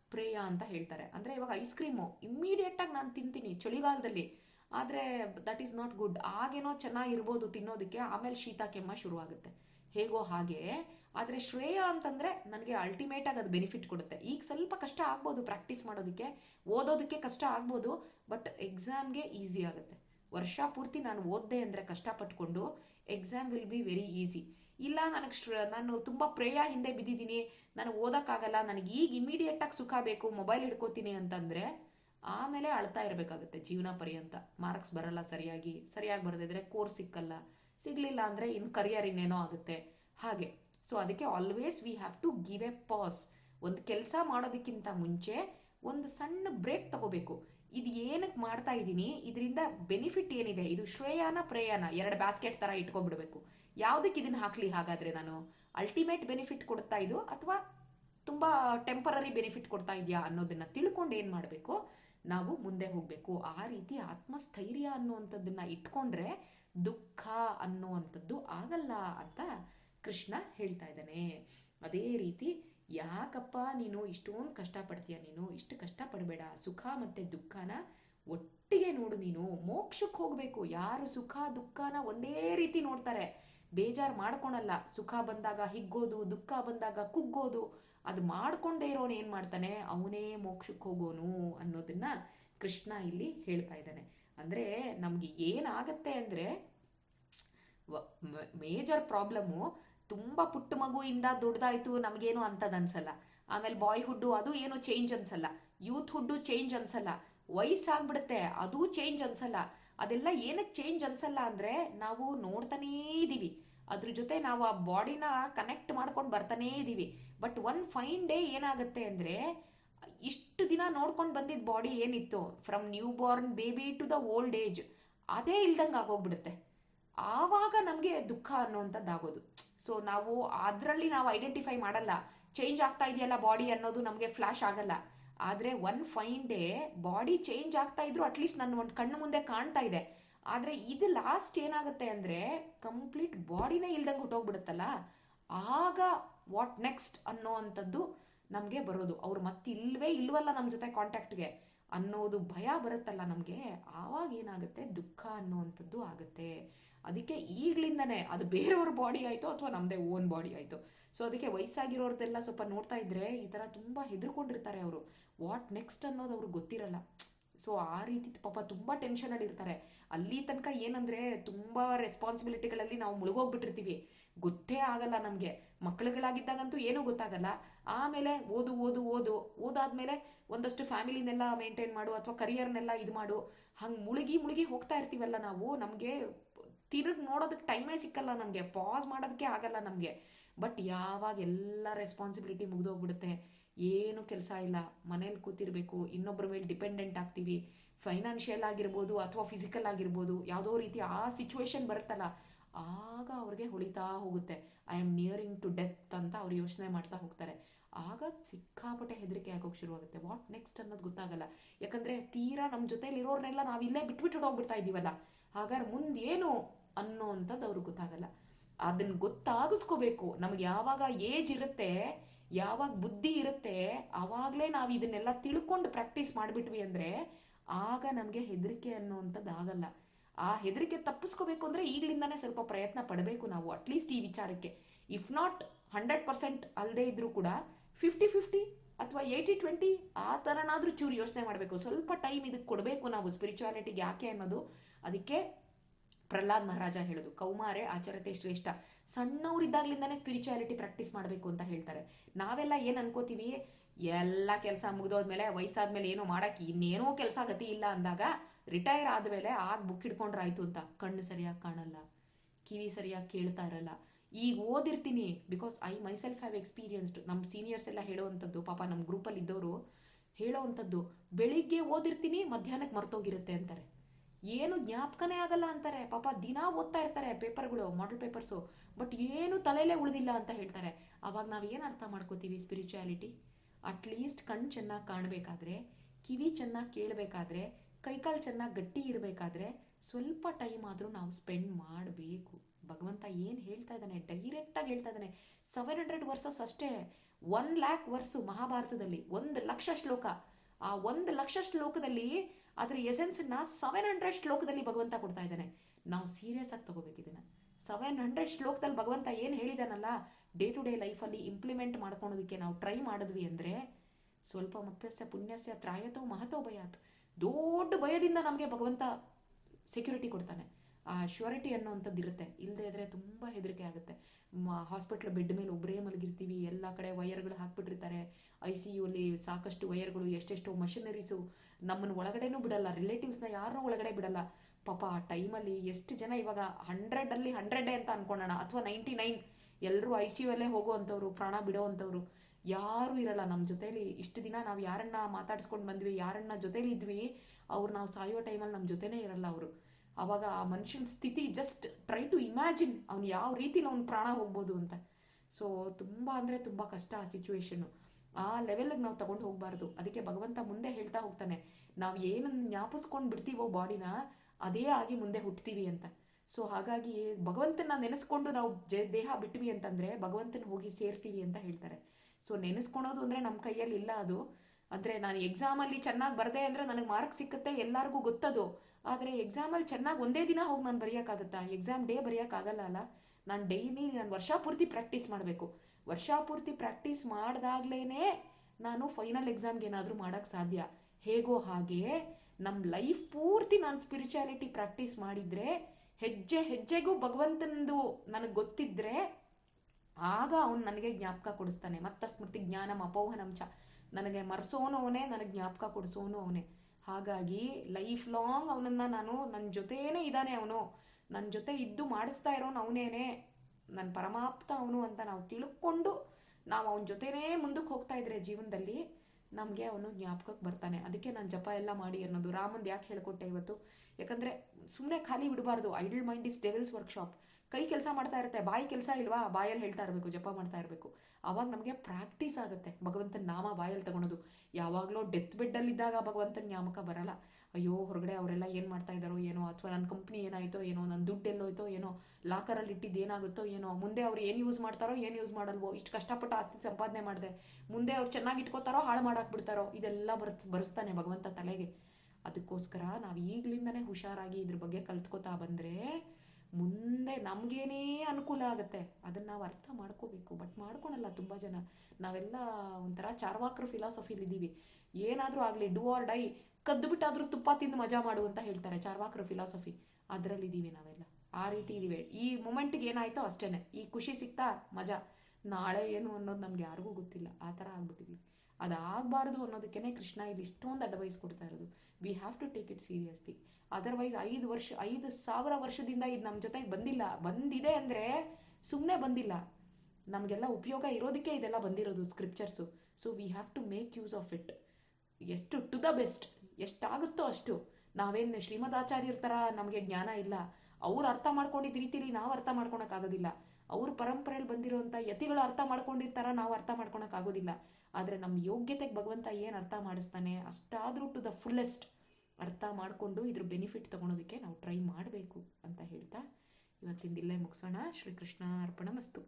ಪ್ರೇಯ ಅಂತ ಹೇಳ್ತಾರೆ. ಅಂದರೆ ಇವಾಗ ಐಸ್ ಕ್ರೀಮು ಇಮಿಡಿಯೇಟ್ ಆಗಿ ನಾನು ತಿಂತೀನಿ ಚಳಿಗಾಲದಲ್ಲಿ. ಆದರೆ ದಟ್ ಈಸ್ ನಾಟ್ ಗುಡ್ ಆಗೇನೋ ಚೆನ್ನಾಗಿರ್ಬೋದು ತಿನ್ನೋದಕ್ಕೆ, ಆಮೇಲೆ ಶೀತ ಕೆಮ್ಮ ಶುರುವಾಗುತ್ತೆ. ಹೇಗೋ ಹಾಗೆ. ಆದರೆ ಶ್ರೇಯ ಅಂತಂದರೆ ನನಗೆ ಅಲ್ಟಿಮೇಟ್ ಆಗಿ ಅದು ಬೆನಿಫಿಟ್ ಕೊಡುತ್ತೆ. ಈಗ ಸ್ವಲ್ಪ ಕಷ್ಟ ಆಗ್ಬೋದು ಪ್ರಾಕ್ಟೀಸ್ ಮಾಡೋದಕ್ಕೆ, ಓದೋದಕ್ಕೆ ಕಷ್ಟ ಆಗ್ಬೋದು ಬಟ್ ಎಕ್ಸಾಮ್ಗೆ ಈಸಿ ಆಗುತ್ತೆ. ವರ್ಷ ಪೂರ್ತಿ ನಾನು ಓದ್ದೆ ಅಂದರೆ ಕಷ್ಟಪಟ್ಕೊಂಡು exam will be very easy ಇಲ್ಲ, ನನಗೆ ನಾನು ತುಂಬ ಪ್ರೇಯ ಹಿಂದೆ ಬಿದ್ದಿದ್ದೀನಿ. ನನಗೆ ಓದೋಕ್ಕಾಗಲ್ಲ, ನನಗೆ ಈಗ ಇಮಿಡಿಯೇಟಾಗಿ ಸುಖ ಬೇಕು ಮೊಬೈಲ್ ಹಿಡ್ಕೋತೀನಿ ಅಂತಂದರೆ ಆಮೇಲೆ ಅಳ್ತಾ ಇರಬೇಕಾಗುತ್ತೆ ಜೀವನ ಪರ್ಯಂತ. ಮಾರ್ಕ್ಸ್ ಬರಲ್ಲ ಸರಿಯಾಗಿ ಸರಿಯಾಗಿ ಬರದಿದ್ರೆ ಕೋರ್ಸ್ ಸಿಕ್ಕಲ್ಲ, ಸಿಗಲಿಲ್ಲ ಅಂದರೆ ಇನ್ನು ಕರಿಯರ್ ಇನ್ನೇನೋ ಆಗುತ್ತೆ. ಹಾಗೆ. ಸೊ ಅದಕ್ಕೆ always we have to give a pass ಒಂದು ಕೆಲಸ ಮಾಡೋದಕ್ಕಿಂತ ಮುಂಚೆ ಒಂದು ಸಣ್ಣ ಬ್ರೇಕ್ ತಗೋಬೇಕು. ಇದು ಏನಕ್ಕೆ ಮಾಡ್ತಾ ಇದ್ದೀನಿ? ಇದರಿಂದ ಬೆನಿಫಿಟ್ ಏನಿದೆ? ಇದು ಶ್ರೇಯಾನ ಪ್ರೇಯಾನ ಎರಡು ಬ್ಯಾಸ್ಕೆಟ್ ಥರ ಇಟ್ಕೊಂಡ್ಬಿಡ್ಬೇಕು. ಯಾವುದಕ್ಕೆ ಇದನ್ನು ಹಾಕಲಿ ಹಾಗಾದರೆ ನಾನು? ಅಲ್ಟಿಮೇಟ್ ಬೆನಿಫಿಟ್ ಕೊಡ್ತಾ ಇದು ಅಥವಾ ತುಂಬ ಟೆಂಪರರಿ ಬೆನಿಫಿಟ್ ಕೊಡ್ತಾ ಇದೆಯಾ ಅನ್ನೋದನ್ನು ತಿಳ್ಕೊಂಡು ಏನು ಮಾಡಬೇಕು? ನಾವು ಮುಂದೆ ಹೋಗಬೇಕು. ಆ ರೀತಿ ಆತ್ಮಸ್ಥೈರ್ಯ ಅನ್ನುವಂಥದ್ದನ್ನ ಇಟ್ಕೊಂಡ್ರೆ ದುಃಖ ಅನ್ನುವಂಥದ್ದು ಆಗಲ್ಲ ಅಂತ ಕೃಷ್ಣ ಹೇಳ್ತಾ ಇದ್ದಾನೆ. ಅದೇ ರೀತಿ ಯಾಕಪ್ಪ ನೀನು ಇಷ್ಟೊಂದು ಕಷ್ಟಪಡ್ತೀಯ? ನೀನು ಇಷ್ಟು ಕಷ್ಟಪಡಬೇಡ. ಸುಖ ಮತ್ತು ದುಃಖನ ಒಟ್ಟಿಗೆ ನೋಡು ನೀನು. ಮೋಕ್ಷಕ್ಕೆ ಹೋಗಬೇಕು. ಯಾರು ಸುಖ, ದುಃಖನ ಒಂದೇ ರೀತಿ ನೋಡ್ತಾರೆ. ಬೇಜಾರು ಮಾಡ್ಕೊಳಲ್ಲ. ಸುಖ ಬಂದಾಗ ಹಿಗ್ಗೋದು, ದುಃಖ ಬಂದಾಗ ಕುಗ್ಗೋದು. ಅದು ಮಾಡ್ಕೊಂಡೇ ಇರೋನು ಏನು ಮಾಡ್ತಾನೆ? ಅವನೇ ಮೋಕ್ಷಕ್ಕೆ ಹೋಗೋನು ಅನ್ನೋದನ್ನ ಕೃಷ್ಣ ಇಲ್ಲಿ ಹೇಳ್ತಾ ಇದ್ದಾನೆ. ಅಂದರೆ ನಮಗೆ ಏನಾಗತ್ತೆ ಅಂದರೆ ಮೇಜರ್ ಪ್ರಾಬ್ಲಮ್ಮು ತುಂಬ ಪುಟ್ಟ ಮಗುವಿಂದ ದೊಡ್ಡದಾಯಿತು, ನಮಗೇನು ಅಂತದ್ ಅನ್ಸಲ್ಲ. ಆಮೇಲೆ ಬಾಯ್ಹುಡ್ಡು ಅದು ಏನು ಚೇಂಜ್ ಅನ್ಸಲ್ಲ. ಯೂತ್ ಹುಡ್ಡು ಚೇಂಜ್ ಅನ್ಸಲ್ಲ. ವಯಸ್ಸಾಗ್ಬಿಡುತ್ತೆ, ಅದು ಚೇಂಜ್ ಅನ್ಸಲ್ಲ. ಅದೆಲ್ಲ ಏನಕ್ಕೆ ಚೇಂಜ್ ಅನ್ಸಲ್ಲ ಅಂದರೆ ನಾವು ನೋಡ್ತಾನೇ ಇದ್ದೀವಿ ಅದ್ರ ಜೊತೆ ನಾವು ಆ ಬಾಡಿನ ಕನೆಕ್ಟ್ ಮಾಡ್ಕೊಂಡು ಬರ್ತಾನೇ ಇದ್ದೀವಿ ಬಟ್ ಒನ್ ಫೈನ್ ಡೇ ಏನಾಗುತ್ತೆ ಅಂದರೆ, ಇಷ್ಟು ದಿನ ನೋಡ್ಕೊಂಡು ಬಂದಿದ್ದ ಬಾಡಿ ಏನಿತ್ತು? From new born baby to the old age. ಅದೇ ಇಲ್ದಂಗೆ ಆಗೋಗ್ಬಿಡುತ್ತೆ. ಆವಾಗ ನಮಗೆ ದುಃಖ ಅನ್ನುವಂಥದ್ದು ಆಗೋದು ಸೊ ನಾವು ಅದರಲ್ಲಿ ನಾವು ಐಡೆಂಟಿಫೈ ಮಾಡಲ್ಲ. ಚೇಂಜ್ ಆಗ್ತಾ ಇದೆಯಲ್ಲ ಬಾಡಿ ಅನ್ನೋದು ನಮಗೆ ಫ್ಲ್ಯಾಶ್ ಆಗಲ್ಲ. ಆದರೆ one fine day body change ಆಗ್ತಾ ಇದ್ರು ಅಟ್ಲೀಸ್ಟ್ ನನ್ನ ಒಂದು ಕಣ್ಣು ಮುಂದೆ ಕಾಣ್ತಾ ಇದೆ. ಆದರೆ ಇದು ಲಾಸ್ಟ್ ಏನಾಗುತ್ತೆ ಅಂದರೆ ಕಂಪ್ಲೀಟ್ ಬಾಡಿನೇ ಇಲ್ದಂಗೆ ಹುಟ್ಟೋಗ್ಬಿಡುತ್ತಲ್ಲ? ಆಗ ವಾಟ್ ನೆಕ್ಸ್ಟ್ ಅನ್ನೋ ಅಂಥದ್ದು ನಮಗೆ ಬರೋದು. ಅವ್ರು ಮತ್ತೆ ಇಲ್ವೇ ಇಲ್ವಲ್ಲ ನಮ್ಮ ಜೊತೆ ಕಾಂಟ್ಯಾಕ್ಟ್ಗೆ ಅನ್ನೋದು ಭಯ ಬರುತ್ತಲ್ಲ ನಮಗೆ. ಆವಾಗ ಏನಾಗುತ್ತೆ? ದುಃಖ ಅನ್ನುವಂಥದ್ದು ಆಗುತ್ತೆ. ಅದಕ್ಕೆ ಈಗಲಿಂದನೇ ಅದು ಬೇರೆಯವ್ರ ಬಾಡಿ ಆಯಿತು ಅಥವಾ ನಮ್ಮದೇ ಓನ್ ಬಾಡಿ ಆಯಿತು? ಸೊ ಅದಕ್ಕೆ ವಯಸ್ಸಾಗಿರೋರ್ದೆಲ್ಲ ಸ್ವಲ್ಪ ನೋಡ್ತಾ ಇದ್ರೆ ಈ ಥರ ತುಂಬ ಹೆದರ್ಕೊಂಡಿರ್ತಾರೆ ಅವರು. ವಾಟ್ ನೆಕ್ಸ್ಟ್ ಅನ್ನೋದು ಅವ್ರಿಗೆ ಗೊತ್ತಿರಲ್ಲ. ಸೊ ಆ ರೀತಿ ಪಾಪ ತುಂಬ ಟೆನ್ಷನಲ್ಲಿ ಇರ್ತಾರೆ. ಅಲ್ಲಿ ತನಕ ಏನಂದರೆ ತುಂಬ ರೆಸ್ಪಾನ್ಸಿಬಿಲಿಟಿಗಳಲ್ಲಿ ನಾವು ಮುಳುಗೋಗ್ಬಿಟ್ಟಿರ್ತೀವಿ. ಗೊತ್ತೇ ಆಗಲ್ಲ ನಮಗೆ. ಮಕ್ಕಳುಗಳಾಗಿದ್ದಾಗಂತೂ ಏನೂ ಗೊತ್ತಾಗಲ್ಲ. ಆಮೇಲೆ ಓದು ಓದು ಓದು. ಓದಾದ್ಮೇಲೆ ಒಂದಷ್ಟು ಫ್ಯಾಮಿಲಿನೆಲ್ಲ ಮೇಂಟೈನ್ ಮಾಡು ಅಥವಾ ಕರಿಯರ್ನೆಲ್ಲ ಇದು ಮಾಡು ಹಂಗೆ ಮುಳುಗಿ ಮುಳುಗಿ ಹೋಗ್ತಾ ಇರ್ತೀವಲ್ಲ ನಾವು, ನಮಗೆ ತಿರುಗಿ ನೋಡೋದಕ್ಕೆ ಟೈಮೇ ಸಿಕ್ಕಲ್ಲ ನಮಗೆ. ಪಾಸ್ ಮಾಡೋದಕ್ಕೆ ಆಗಲ್ಲ ನಮಗೆ. ಬಟ್ ಯಾವಾಗ ಎಲ್ಲ ರೆಸ್ಪಾನ್ಸಿಬಿಲಿಟಿ ಮುಗಿದೋಗ್ಬಿಡುತ್ತೆ. ಏನು ಕೆಲಸ ಇಲ್ಲ. ಮನೇಲಿ ಕೂತಿರ್ಬೇಕು. ಇನ್ನೊಬ್ಬರ ಮೇಲೆ ಡಿಪೆಂಡೆಂಟ್ ಆಗ್ತೀವಿ. ಫೈನಾನ್ಷಿಯಲ್ ಆಗಿರ್ಬೋದು ಅಥವಾ ಫಿಸಿಕಲ್ ಆಗಿರ್ಬೋದು. ಯಾವುದೋ ರೀತಿ ಆ ಸಿಚುವೇಶನ್ ಬರುತ್ತಲ್ಲ, ಆಗ ಅವ್ರಿಗೆ ಹೊಳಿತಾ ಹೋಗುತ್ತೆ. I am nearing to death ಅಂತ ಅವ್ರು ಯೋಚನೆ ಮಾಡ್ತಾ ಹೋಗ್ತಾರೆ. ಆಗ ಸಿಕ್ಕಾಪಟ್ಟೆ ಹೆದರಿಕೆ ಆಗೋಕೆ ಶುರುವಾಗುತ್ತೆ. ವಾಟ್ ನೆಕ್ಸ್ಟ್ ಅನ್ನೋದು ಗೊತ್ತಾಗಲ್ಲ. ಯಾಕಂದರೆ ತೀರಾ ನಮ್ಮ ಜೊತೆಲಿ ಇರೋರ್ನೆಲ್ಲ ನಾವು ಇಲ್ಲೇ ಬಿಟ್ಬಿಟ್ಟು ಹೋಗ್ಬಿಡ್ತಾ ಇದ್ದೀವಲ್ಲ. ಹಾಗಾದ್ರೆ ಮುಂದೇನು ಅನ್ನೋ ಅಂಥದ್ದು ಅವ್ರಿಗೆ ಗೊತ್ತಾಗಲ್ಲ. ಅದನ್ನ ಗೊತ್ತಾಗಿಸ್ಕೋಬೇಕು. ನಮ್ಗೆ ಯಾವಾಗ ಏಜ್ ಇರುತ್ತೆ, ಯಾವಾಗ ಬುದ್ಧಿ ಇರುತ್ತೆ ಆವಾಗಲೇ ನಾವು ಇದನ್ನೆಲ್ಲ ತಿಳ್ಕೊಂಡು ಪ್ರಾಕ್ಟೀಸ್ ಮಾಡಿಬಿಟ್ವಿ ಅಂದರೆ ಆಗ ನಮಗೆ ಹೆದರಿಕೆ ಅನ್ನೋವಂಥದ್ದು ಆಗಲ್ಲ. ಆ ಹೆದರಿಕೆ ತಪ್ಪಿಸ್ಕೋಬೇಕು ಅಂದರೆ ಈಗಲಿಂದಾನೇ ಸ್ವಲ್ಪ ಪ್ರಯತ್ನ ಪಡಬೇಕು ನಾವು ಅಟ್ಲೀಸ್ಟ್ ಈ ವಿಚಾರಕ್ಕೆ. ಇಫ್ ನಾಟ್ ಹಂಡ್ರೆಡ್ ಪರ್ಸೆಂಟ್ ಅಲ್ಲದೆ ಇದ್ರೂ ಕೂಡ ಫಿಫ್ಟಿ ಫಿಫ್ಟಿ ಅಥವಾ ಏಯ್ಟಿ ಟ್ವೆಂಟಿ ಆ ಥರನಾದರೂ ಚೂರು ಯೋಚನೆ ಮಾಡಬೇಕು. ಸ್ವಲ್ಪ ಟೈಮ್ ಇದಕ್ಕೆ ಕೊಡಬೇಕು ನಾವು ಸ್ಪಿರಿಚುವಾಲಿಟಿಗೆ ಯಾಕೆ ಅನ್ನೋದು. ಅದಕ್ಕೆ ಪ್ರಹ್ಲಾದ್ ಮಹಾರಾಜ ಹೇಳೋದು. ಕೌಮಾರೆ ಆಚರತೆ ಶ್ರೇಷ್ಠ. ಸಣ್ಣವರಿದ್ದಾಗ್ಲಿಂದಾನೇ ಸ್ಪಿರಿಚುಯಾಲಿಟಿ ಪ್ರಾಕ್ಟೀಸ್ ಮಾಡಬೇಕು ಅಂತ ಹೇಳ್ತಾರೆ. ನಾವೆಲ್ಲ ಏನು ಅನ್ಕೋತೀವಿ? ಎಲ್ಲ ಕೆಲಸ ಮುಗಿದೋದ್ಮೇಲೆ, ವಯಸ್ಸಾದ್ಮೇಲೆ ಏನೋ ಮಾಡಕ್ಕೆ ಇನ್ನೇನೋ ಕೆಲಸ ಗತಿ ಇಲ್ಲ ಅಂದಾಗ ರಿಟೈರ್ ಆದಮೇಲೆ ಆಗ ಬುಕ್ ಹಿಡ್ಕೊಂಡ್ರಾಯ್ತು ಅಂತ. ಕಣ್ಣು ಸರಿಯಾಗಿ ಕಾಣಲ್ಲ. ಕಿವಿ ಸರಿಯಾಗಿ ಕೇಳ್ತಾ ಇರಲ್ಲ. ಈಗ ಓದಿರ್ತೀನಿ because I myself have experienced ನಮ್ಮ ಸೀನಿಯರ್ಸ್ ಎಲ್ಲ ಹೇಳೋವಂಥದ್ದು, ಪಾಪ ನಮ್ಮ ಗ್ರೂಪಲ್ಲಿ ಇದ್ದವರು ಹೇಳೋವಂಥದ್ದು, ಬೆಳಿಗ್ಗೆ ಓದಿರ್ತೀನಿ ಮಧ್ಯಾಹ್ನಕ್ಕೆ ಮರ್ತೋಗಿರುತ್ತೆ ಅಂತಾರೆ. ಏನು ಜ್ಞಾಪಕನೇ ಆಗಲ್ಲ ಅಂತಾರೆ. ಪಾಪ ದಿನ ಓದ್ತಾ ಇರ್ತಾರೆ ಪೇಪರ್ಗಳು ಮಾಡಲ್ ಪೇಪರ್ಸು ಬಟ್ ಏನು ತಲೆಯಲ್ಲೇ ಉಳಿದಿಲ್ಲ ಅಂತ ಹೇಳ್ತಾರೆ. ಅವಾಗ ನಾವು ಏನು ಅರ್ಥ ಮಾಡ್ಕೋತೀವಿ ಸ್ಪಿರಿಚುಯಾಲಿಟಿ ಅಟ್ಲೀಸ್ಟ್ ಕಣ್ಣು ಚೆನ್ನಾಗಿ ಕಾಣಬೇಕಾದ್ರೆ, ಕಿವಿ ಚೆನ್ನಾಗಿ ಕೇಳಬೇಕಾದ್ರೆ, ಕೈಕಾಲು ಚೆನ್ನಾಗಿ ಗಟ್ಟಿ ಇರಬೇಕಾದ್ರೆ ಸ್ವಲ್ಪ ಟೈಮ್ ಆದರೂ ನಾವು ಸ್ಪೆಂಡ್ ಮಾಡಬೇಕು. ಭಗವಂತ ಏನು ಹೇಳ್ತಾ ಇದ್ದಾನೆ? ಡೈರೆಕ್ಟಾಗಿ ಹೇಳ್ತಾ ಇದ್ದಾನೆ. ಸೆವೆನ್ ಹಂಡ್ರೆಡ್ ವರ್ಸಸ್ ಅಷ್ಟೇ. ಒನ್ ಲ್ಯಾಕ್ ವರ್ಸು ಮಹಾಭಾರತದಲ್ಲಿ, ಒಂದು ಲಕ್ಷ ಶ್ಲೋಕ. ಆ ಒಂದು ಲಕ್ಷ ಶ್ಲೋಕದಲ್ಲಿ ಅದರ ಎಸೆನ್ಸನ್ನ ಸೆವೆನ್ ಹಂಡ್ರೆಡ್ ಶ್ಲೋಕದಲ್ಲಿ ಭಗವಂತ ಕೊಡ್ತಾ ಇದ್ದಾನೆ. ನಾವು ಸೀರಿಯಸ್ ಆಗಿ ತಗೋಬೇಕು ಇದನ್ನ. ಸೆವೆನ್ ಹಂಡ್ರೆಡ್ ಶ್ಲೋಕದಲ್ಲಿ ಭಗವಂತ ಏನು ಹೇಳಿದಾನಲ್ಲ ಡೇ ಟು ಡೇ ಲೈಫಲ್ಲಿ ಇಂಪ್ಲಿಮೆಂಟ್ ಮಾಡ್ಕೊಳೋದಕ್ಕೆ ನಾವು ಟ್ರೈ ಮಾಡಿದ್ವಿ ಅಂದರೆ, ಸ್ವಲ್ಪ ಮಪ್ಯಸ್ಯ ಪುಣ್ಯಸ್ಯ ತ್ರಾಯತೋ ಮಹತೋ ಭಯಾತ್. ದೊಡ್ಡ ಭಯದಿಂದ ನಮಗೆ ಭಗವಂತ ಸೆಕ್ಯೂರಿಟಿ ಕೊಡ್ತಾನೆ. ಆ ಶ್ಯೂರಿಟಿ ಅನ್ನೋವಂಥದ್ದು ಇರುತ್ತೆ ಇಲ್ಲದೆ ಇದ್ರೆ ತುಂಬ ಹೆದರಿಕೆ ಆಗುತ್ತೆ. ಹಾಸ್ಪಿಟ್ಲ್ ಬೆಡ್ ಮೇಲೆ ಒಬ್ಬರೇ ಮಲಗಿರ್ತೀವಿ, ಎಲ್ಲ ಕಡೆ ವೈರ್ಗಳು ಹಾಕ್ಬಿಟ್ಟಿರ್ತಾರೆ. ಐ ಸಿ ಅಲ್ಲಿ ಸಾಕಷ್ಟು ವೈರ್ಗಳು ಎಷ್ಟೆಷ್ಟೋ ಮಷಿನರೀಸು ನಮ್ಮನ್ನು ಒಳಗಡೆನೂ ಬಿಡಲ್ಲ ರಿಲೇಟಿವ್ಸ್ನ ಯಾರನ್ನೂ ಒಳಗಡೆ ಬಿಡಲ್ಲ. ಪಾಪ ಆ ಟೈಮಲ್ಲಿ ಎಷ್ಟು ಜನ ಇವಾಗ ಹಂಡ್ರೆಡಲ್ಲಿ ಹಂಡ್ರೆಡೇ ಅಂತ ಅನ್ಕೊಳ್ಳೋಣ ಅಥವಾ ನೈಂಟಿ ನೈನ್ ಎಲ್ಲರೂ ಐ ಸಿ ಯು ಅಲ್ಲೇ ಹೋಗುವಂಥವ್ರು, ಪ್ರಾಣ ಬಿಡೋವಂಥವ್ರು. ಯಾರೂ ಇರಲ್ಲ ನಮ್ಮ ಜೊತೇಲಿ ಇಷ್ಟು ದಿನ ನಾವು ಯಾರನ್ನ ಮಾತಾಡಿಸ್ಕೊಂಡು ಬಂದ್ವಿ, ಯಾರನ್ನ ಜೊತೇಲಿ ಇದ್ವಿ, ಅವ್ರು ನಾವು ಸಾಯೋ ಟೈಮಲ್ಲಿ ನಮ್ಮ ಜೊತೆನೇ ಇರಲ್ಲ ಅವರು. ಅವಾಗ ಆ ಮನುಷ್ಯನ ಸ್ಥಿತಿ ಜಸ್ಟ್ ಟ್ರೈ ಟು ಇಮ್ಯಾಜಿನ್ ಅವ್ನು ಯಾವ ರೀತಿಲಿ ಅವ್ನು ಪ್ರಾಣ ಹೋಗ್ಬೋದು ಅಂತ. ಸೊ ತುಂಬ ಅಂದರೆ ತುಂಬ ಕಷ್ಟ ಆ ಸಿಚುವೇಶನ್ನು ಆ ಲೆವೆಲ್ಗೆ ನಾವು ತಗೊಂಡು ಹೋಗಬಾರ್ದು. ಅದಕ್ಕೆ ಭಗವಂತ ಮುಂದೆ ಹೇಳ್ತಾ ಹೋಗ್ತಾನೆ, ನಾವು ಏನನ್ನು ಜ್ಞಾಪಿಸ್ಕೊಂಡು ಬಿಡ್ತೀವೋ ಬಾಡಿನ ಅದೇ ಆಗಿ ಮುಂದೆ ಹುಟ್ತೀವಿ ಅಂತ. ಸೊ ಹಾಗಾಗಿ ಭಗವಂತನ ನೆನೆಸ್ಕೊಂಡು ನಾವು ಜ, ದೇಹ ಬಿಟ್ವಿ ಅಂತಂದರೆ ಭಗವಂತನ ಹೋಗಿ ಸೇರ್ತೀವಿ ಅಂತ ಹೇಳ್ತಾರೆ. ಸೊ ನೆನೆಸ್ಕೊಳೋದು ಅಂದರೆ ನಮ್ಮ ಕೈಯಲ್ಲಿ ಇಲ್ಲ ಅದು. ಅಂದರೆ ನಾನು ಎಕ್ಸಾಮಲ್ಲಿ ಚೆನ್ನಾಗಿ ಬರದೆ ಅಂದರೆ ನನಗೆ ಮಾರ್ಕ್ ಸಿಕ್ಕುತ್ತೆ, ಎಲ್ಲರಿಗೂ ಗೊತ್ತದು. ಆದರೆ ಎಕ್ಸಾಮಲ್ಲಿ ಚೆನ್ನಾಗಿ ಒಂದೇ ದಿನ ಹೋಗಿ ನಾನು ಬರೆಯೋಕ್ಕಾಗುತ್ತಾ? ಎಕ್ಸಾಮ್ ಡೇ ಬರೆಯೋಕ್ಕಾಗಲ್ಲ ಅಲ್ಲ? ನಾನು ಡೈಲಿ ನಾನು ವರ್ಷ ಪೂರ್ತಿ ಪ್ರಾಕ್ಟೀಸ್ ಮಾಡಬೇಕು. ವರ್ಷ ಪೂರ್ತಿ ಪ್ರಾಕ್ಟೀಸ್ ಮಾಡಿದಾಗ್ಲೇ ನಾನು ಫೈನಲ್ ಎಕ್ಸಾಮ್ಗೆ ಏನಾದರೂ ಮಾಡೋಕ್ಕೆ ಸಾಧ್ಯ. ಹೇಗೋ ಹಾಗೆ ನಮ್ಮ ಲೈಫ್ ಪೂರ್ತಿ ನಾನು ಸ್ಪಿರಿಚುಯಾಲಿಟಿ ಪ್ರಾಕ್ಟೀಸ್ ಮಾಡಿದರೆ, ಹೆಜ್ಜೆ ಹೆಜ್ಜೆಗೂ ಭಗವಂತನದು ನನಗೆ ಗೊತ್ತಿದ್ದರೆ ಆಗ ಅವನು ನನಗೆ ಜ್ಞಾಪಕ ಕೊಡಿಸ್ತಾನೆ. ಮತ್ತ ಸ್ಮೃತಿ ಜ್ಞಾನಂ ಅಪೌಹನಂಚ. ನನಗೆ ಮರೆಸೋನು ಅವನೇ ನನಗೆ ಜ್ಞಾಪಕ ಕೊಡಿಸೋನು ಅವನೇ ಹಾಗಾಗಿ ಲೈಫ್ ಲಾಂಗ್ ಅವನನ್ನು ನಾನು ನನ್ನ ಜೊತೆನೇ ಇದ್ದಾನೆ ಅವನು. ನನ್ನ ಜೊತೆ ಇದ್ದು ಮಾಡಿಸ್ತಾ ಇರೋನು ಅವನೇನೆ. ನನ್ನ ಪರಮಾಪ್ತ ಅವನು ಅಂತ ನಾವು ತಿಳ್ಕೊಂಡು ನಾವು ಅವನ ಜೊತೆನೇ ಮುಂದಕ್ಕೆ ಹೋಗ್ತಾ ಇದ್ರೆ ಜೀವನದಲ್ಲಿ ನಮಗೆ ಅವನು ಜ್ಞಾಪಕಕ್ಕೆ ಬರ್ತಾನೆ. ಅದಕ್ಕೆ ನಾನು ಜಪ ಎಲ್ಲ ಮಾಡಿ ಅನ್ನೋದು. ರಾಮಂದು ಯಾಕೆ ಹೇಳ್ಕೊಟ್ಟೆ ಇವತ್ತು? ಯಾಕಂದರೆ ಸುಮ್ಮನೆ ಖಾಲಿ ಬಿಡಬಾರ್ದು. Idle mind is devil's workshop ಕೈ ಕೆಲಸ ಮಾಡ್ತಾ ಇರುತ್ತೆ, ಬಾಯಿ ಕೆಲಸ ಇಲ್ವಾ? ಬಾಯಲ್ಲಿ ಹೇಳ್ತಾ ಇರಬೇಕು, ಜಪ ಮಾಡ್ತಾ ಇರಬೇಕು. ಆವಾಗ ನಮಗೆ ಪ್ರಾಕ್ಟೀಸ್ ಆಗುತ್ತೆ. ಭಗವಂತನ ನಾಮ ಬಾಯಲ್ಲಿ ತಗೊಳೋದು ಯಾವಾಗಲೂ ಡೆತ್ ಬೆಡ್ಡಲ್ಲಿದ್ದಾಗ ಭಗವಂತನ ನ್ಯಾಮಕ ಬರಲ್ಲ. ಅಯ್ಯೋ, ಹೊರಗಡೆ ಅವರೆಲ್ಲ ಏನು ಮಾಡ್ತಾ ಇದ್ದಾರೋ ಏನೋ, ಅಥವಾ ನನ್ನ ಕಂಪ್ನಿ ಏನಾಯಿತೋ ಏನೋ ನನ್ನ ದುಡ್ಡು ಎಲ್ಲೋಯ್ತೋ ಏನೋ ಲಾಕರಲ್ಲಿ ಇಟ್ಟಿದ್ದು ಏನಾಗುತ್ತೋ ಏನೋ, ಮುಂದೆ ಅವ್ರು ಏನು ಯೂಸ್ ಮಾಡ್ತಾರೋ ಏನು ಯೂಸ್ ಮಾಡಲ್ವೋ, ಇಷ್ಟು ಕಷ್ಟಪಟ್ಟು ಆಸ್ತಿ ಸಂಪಾದನೆ ಮಾಡಿದೆ. ಮುಂದೆ ಅವ್ರು ಚೆನ್ನಾಗಿ ಇಟ್ಕೋತಾರೋ, ಹಾಳು ಮಾಡಾಕ್ಬಿಡ್ತಾರೋ, ಇದೆಲ್ಲ ಬರ್ಸ್ ಬರೆಸ್ತಾನೆ ಭಗವಂತ ತಲೆಗೆ. ಅದಕ್ಕೋಸ್ಕರ ನಾವು ಈಗಲಿಂದನೇ ಹುಷಾರಾಗಿ ಇದ್ರ ಬಗ್ಗೆ ಕಲ್ತ್ಕೋತಾ ಬಂದರೆ ಮುಂದೆ ನಮಗೇನೇ ಅನುಕೂಲ ಆಗುತ್ತೆ, ಅದನ್ನು ನಾವು ಅರ್ಥ ಮಾಡ್ಕೋಬೇಕು. ಬಟ್ ಮಾಡ್ಕೊಳಲ್ಲ ತುಂಬ ಜನ. ನಾವೆಲ್ಲ ಒಂಥರ ಚಾರ್ವಾಕ್ರ ಫಿಲಾಸಫಿಲಿ ಇದ್ದೀವಿ ಏನಾದರೂ ಆಗಲಿ ಡೂ ಆರ್ ಡೈ ಕದ್ದು ಬಿಟ್ಟಾದರೂ ತುಪ್ಪ ತಿಂದು ಮಜಾ ಮಾಡು ಅಂತ ಹೇಳ್ತಾರೆ ಚಾರ್ವಾಕ್ರ ಫಿಲಾಸಫಿ ಅದರಲ್ಲಿದ್ದೀವಿ ನಾವೆಲ್ಲ. ಆ ರೀತಿ ಇದ್ದೀವಿ. ಈ ಮೂಮೆಂಟ್ಗೆ ಏನಾಯ್ತೋ ಅಷ್ಟೇ ಈ ಖುಷಿ ಸಿಗ್ತಾ ಮಜಾ. ನಾಳೆ ಏನು ಅನ್ನೋದು ನಮ್ಗೆ ಯಾರಿಗೂ ಗೊತ್ತಿಲ್ಲ. ಆ ಥರ ಆಗ್ಬಿಟ್ಟಿದ್ವಿ ಅದಾಗಬಾರ್ದು ಅನ್ನೋದಕ್ಕೇ ಕೃಷ್ಣ ಇಲ್ಲಿ ಇಷ್ಟೊಂದು ಅಡ್ವೈಸ್ ಕೊಡ್ತಾ ಇರೋದು. We have to take it seriously otherwise ಐದು ವರ್ಷ, ಐದು ಸಾವಿರ ವರ್ಷದಿಂದ ಇದು ನಮ್ಮ ಜೊತೆಗೆ ಬಂದಿಲ್ಲ. ಬಂದಿದೆ ಅಂದರೆ ಸುಮ್ಮನೆ ಬಂದಿಲ್ಲ. ನಮಗೆಲ್ಲ ಉಪಯೋಗ ಇರೋದಕ್ಕೆ ಇದೆಲ್ಲ ಬಂದಿರೋದು scriptures so we have to make use of it ಎಷ್ಟು ಟು ದ ಬೆಸ್ಟ್ ಎಷ್ಟಾಗುತ್ತೋ ಅಷ್ಟು. ನಾವೇನು ಶ್ರೀಮದಾಚಾರ್ಯರ ಥರ ನಮಗೆ ಜ್ಞಾನ ಇಲ್ಲ. ಅವ್ರು ಅರ್ಥ ಮಾಡ್ಕೊಂಡಿದ್ದ ರೀತಿಲಿ ನಾವು ಅರ್ಥ ಮಾಡ್ಕೊಳಕ್ಕಾಗೋದಿಲ್ಲ ಅವ್ರ ಪರಂಪರೆಯಲ್ಲಿ ಬಂದಿರುವಂಥ ಯತಿಗಳು ಅರ್ಥ ಮಾಡ್ಕೊಂಡಿದ್ದ ಥರ ನಾವು ಅರ್ಥ ಮಾಡ್ಕೊಳಕ್ಕಾಗೋದಿಲ್ಲ ಆದರೆ ನಮ್ಮ ಯೋಗ್ಯತೆಗೆ ಭಗವಂತ ಏನು ಅರ್ಥ ಮಾಡಿಸ್ತಾನೆ? ಅಷ್ಟಾದರೂ ಟು ದ ಫುಲ್ಲೆಸ್ಟ್ ಅರ್ಥ ಮಾಡಿಕೊಂಡು ಇದ್ರ ಬೆನಿಫಿಟ್ ತಗೊಳೋದಕ್ಕೆ ನಾವು ಟ್ರೈ ಮಾಡಬೇಕು ಅಂತ ಹೇಳ್ತಾ ಇವತ್ತಿಂದಿಲ್ಲೇ ಮುಗಿಸೋಣ. ಶ್ರೀಕೃಷ್ಣ ಅರ್ಪಣ ಮಸ್ತು.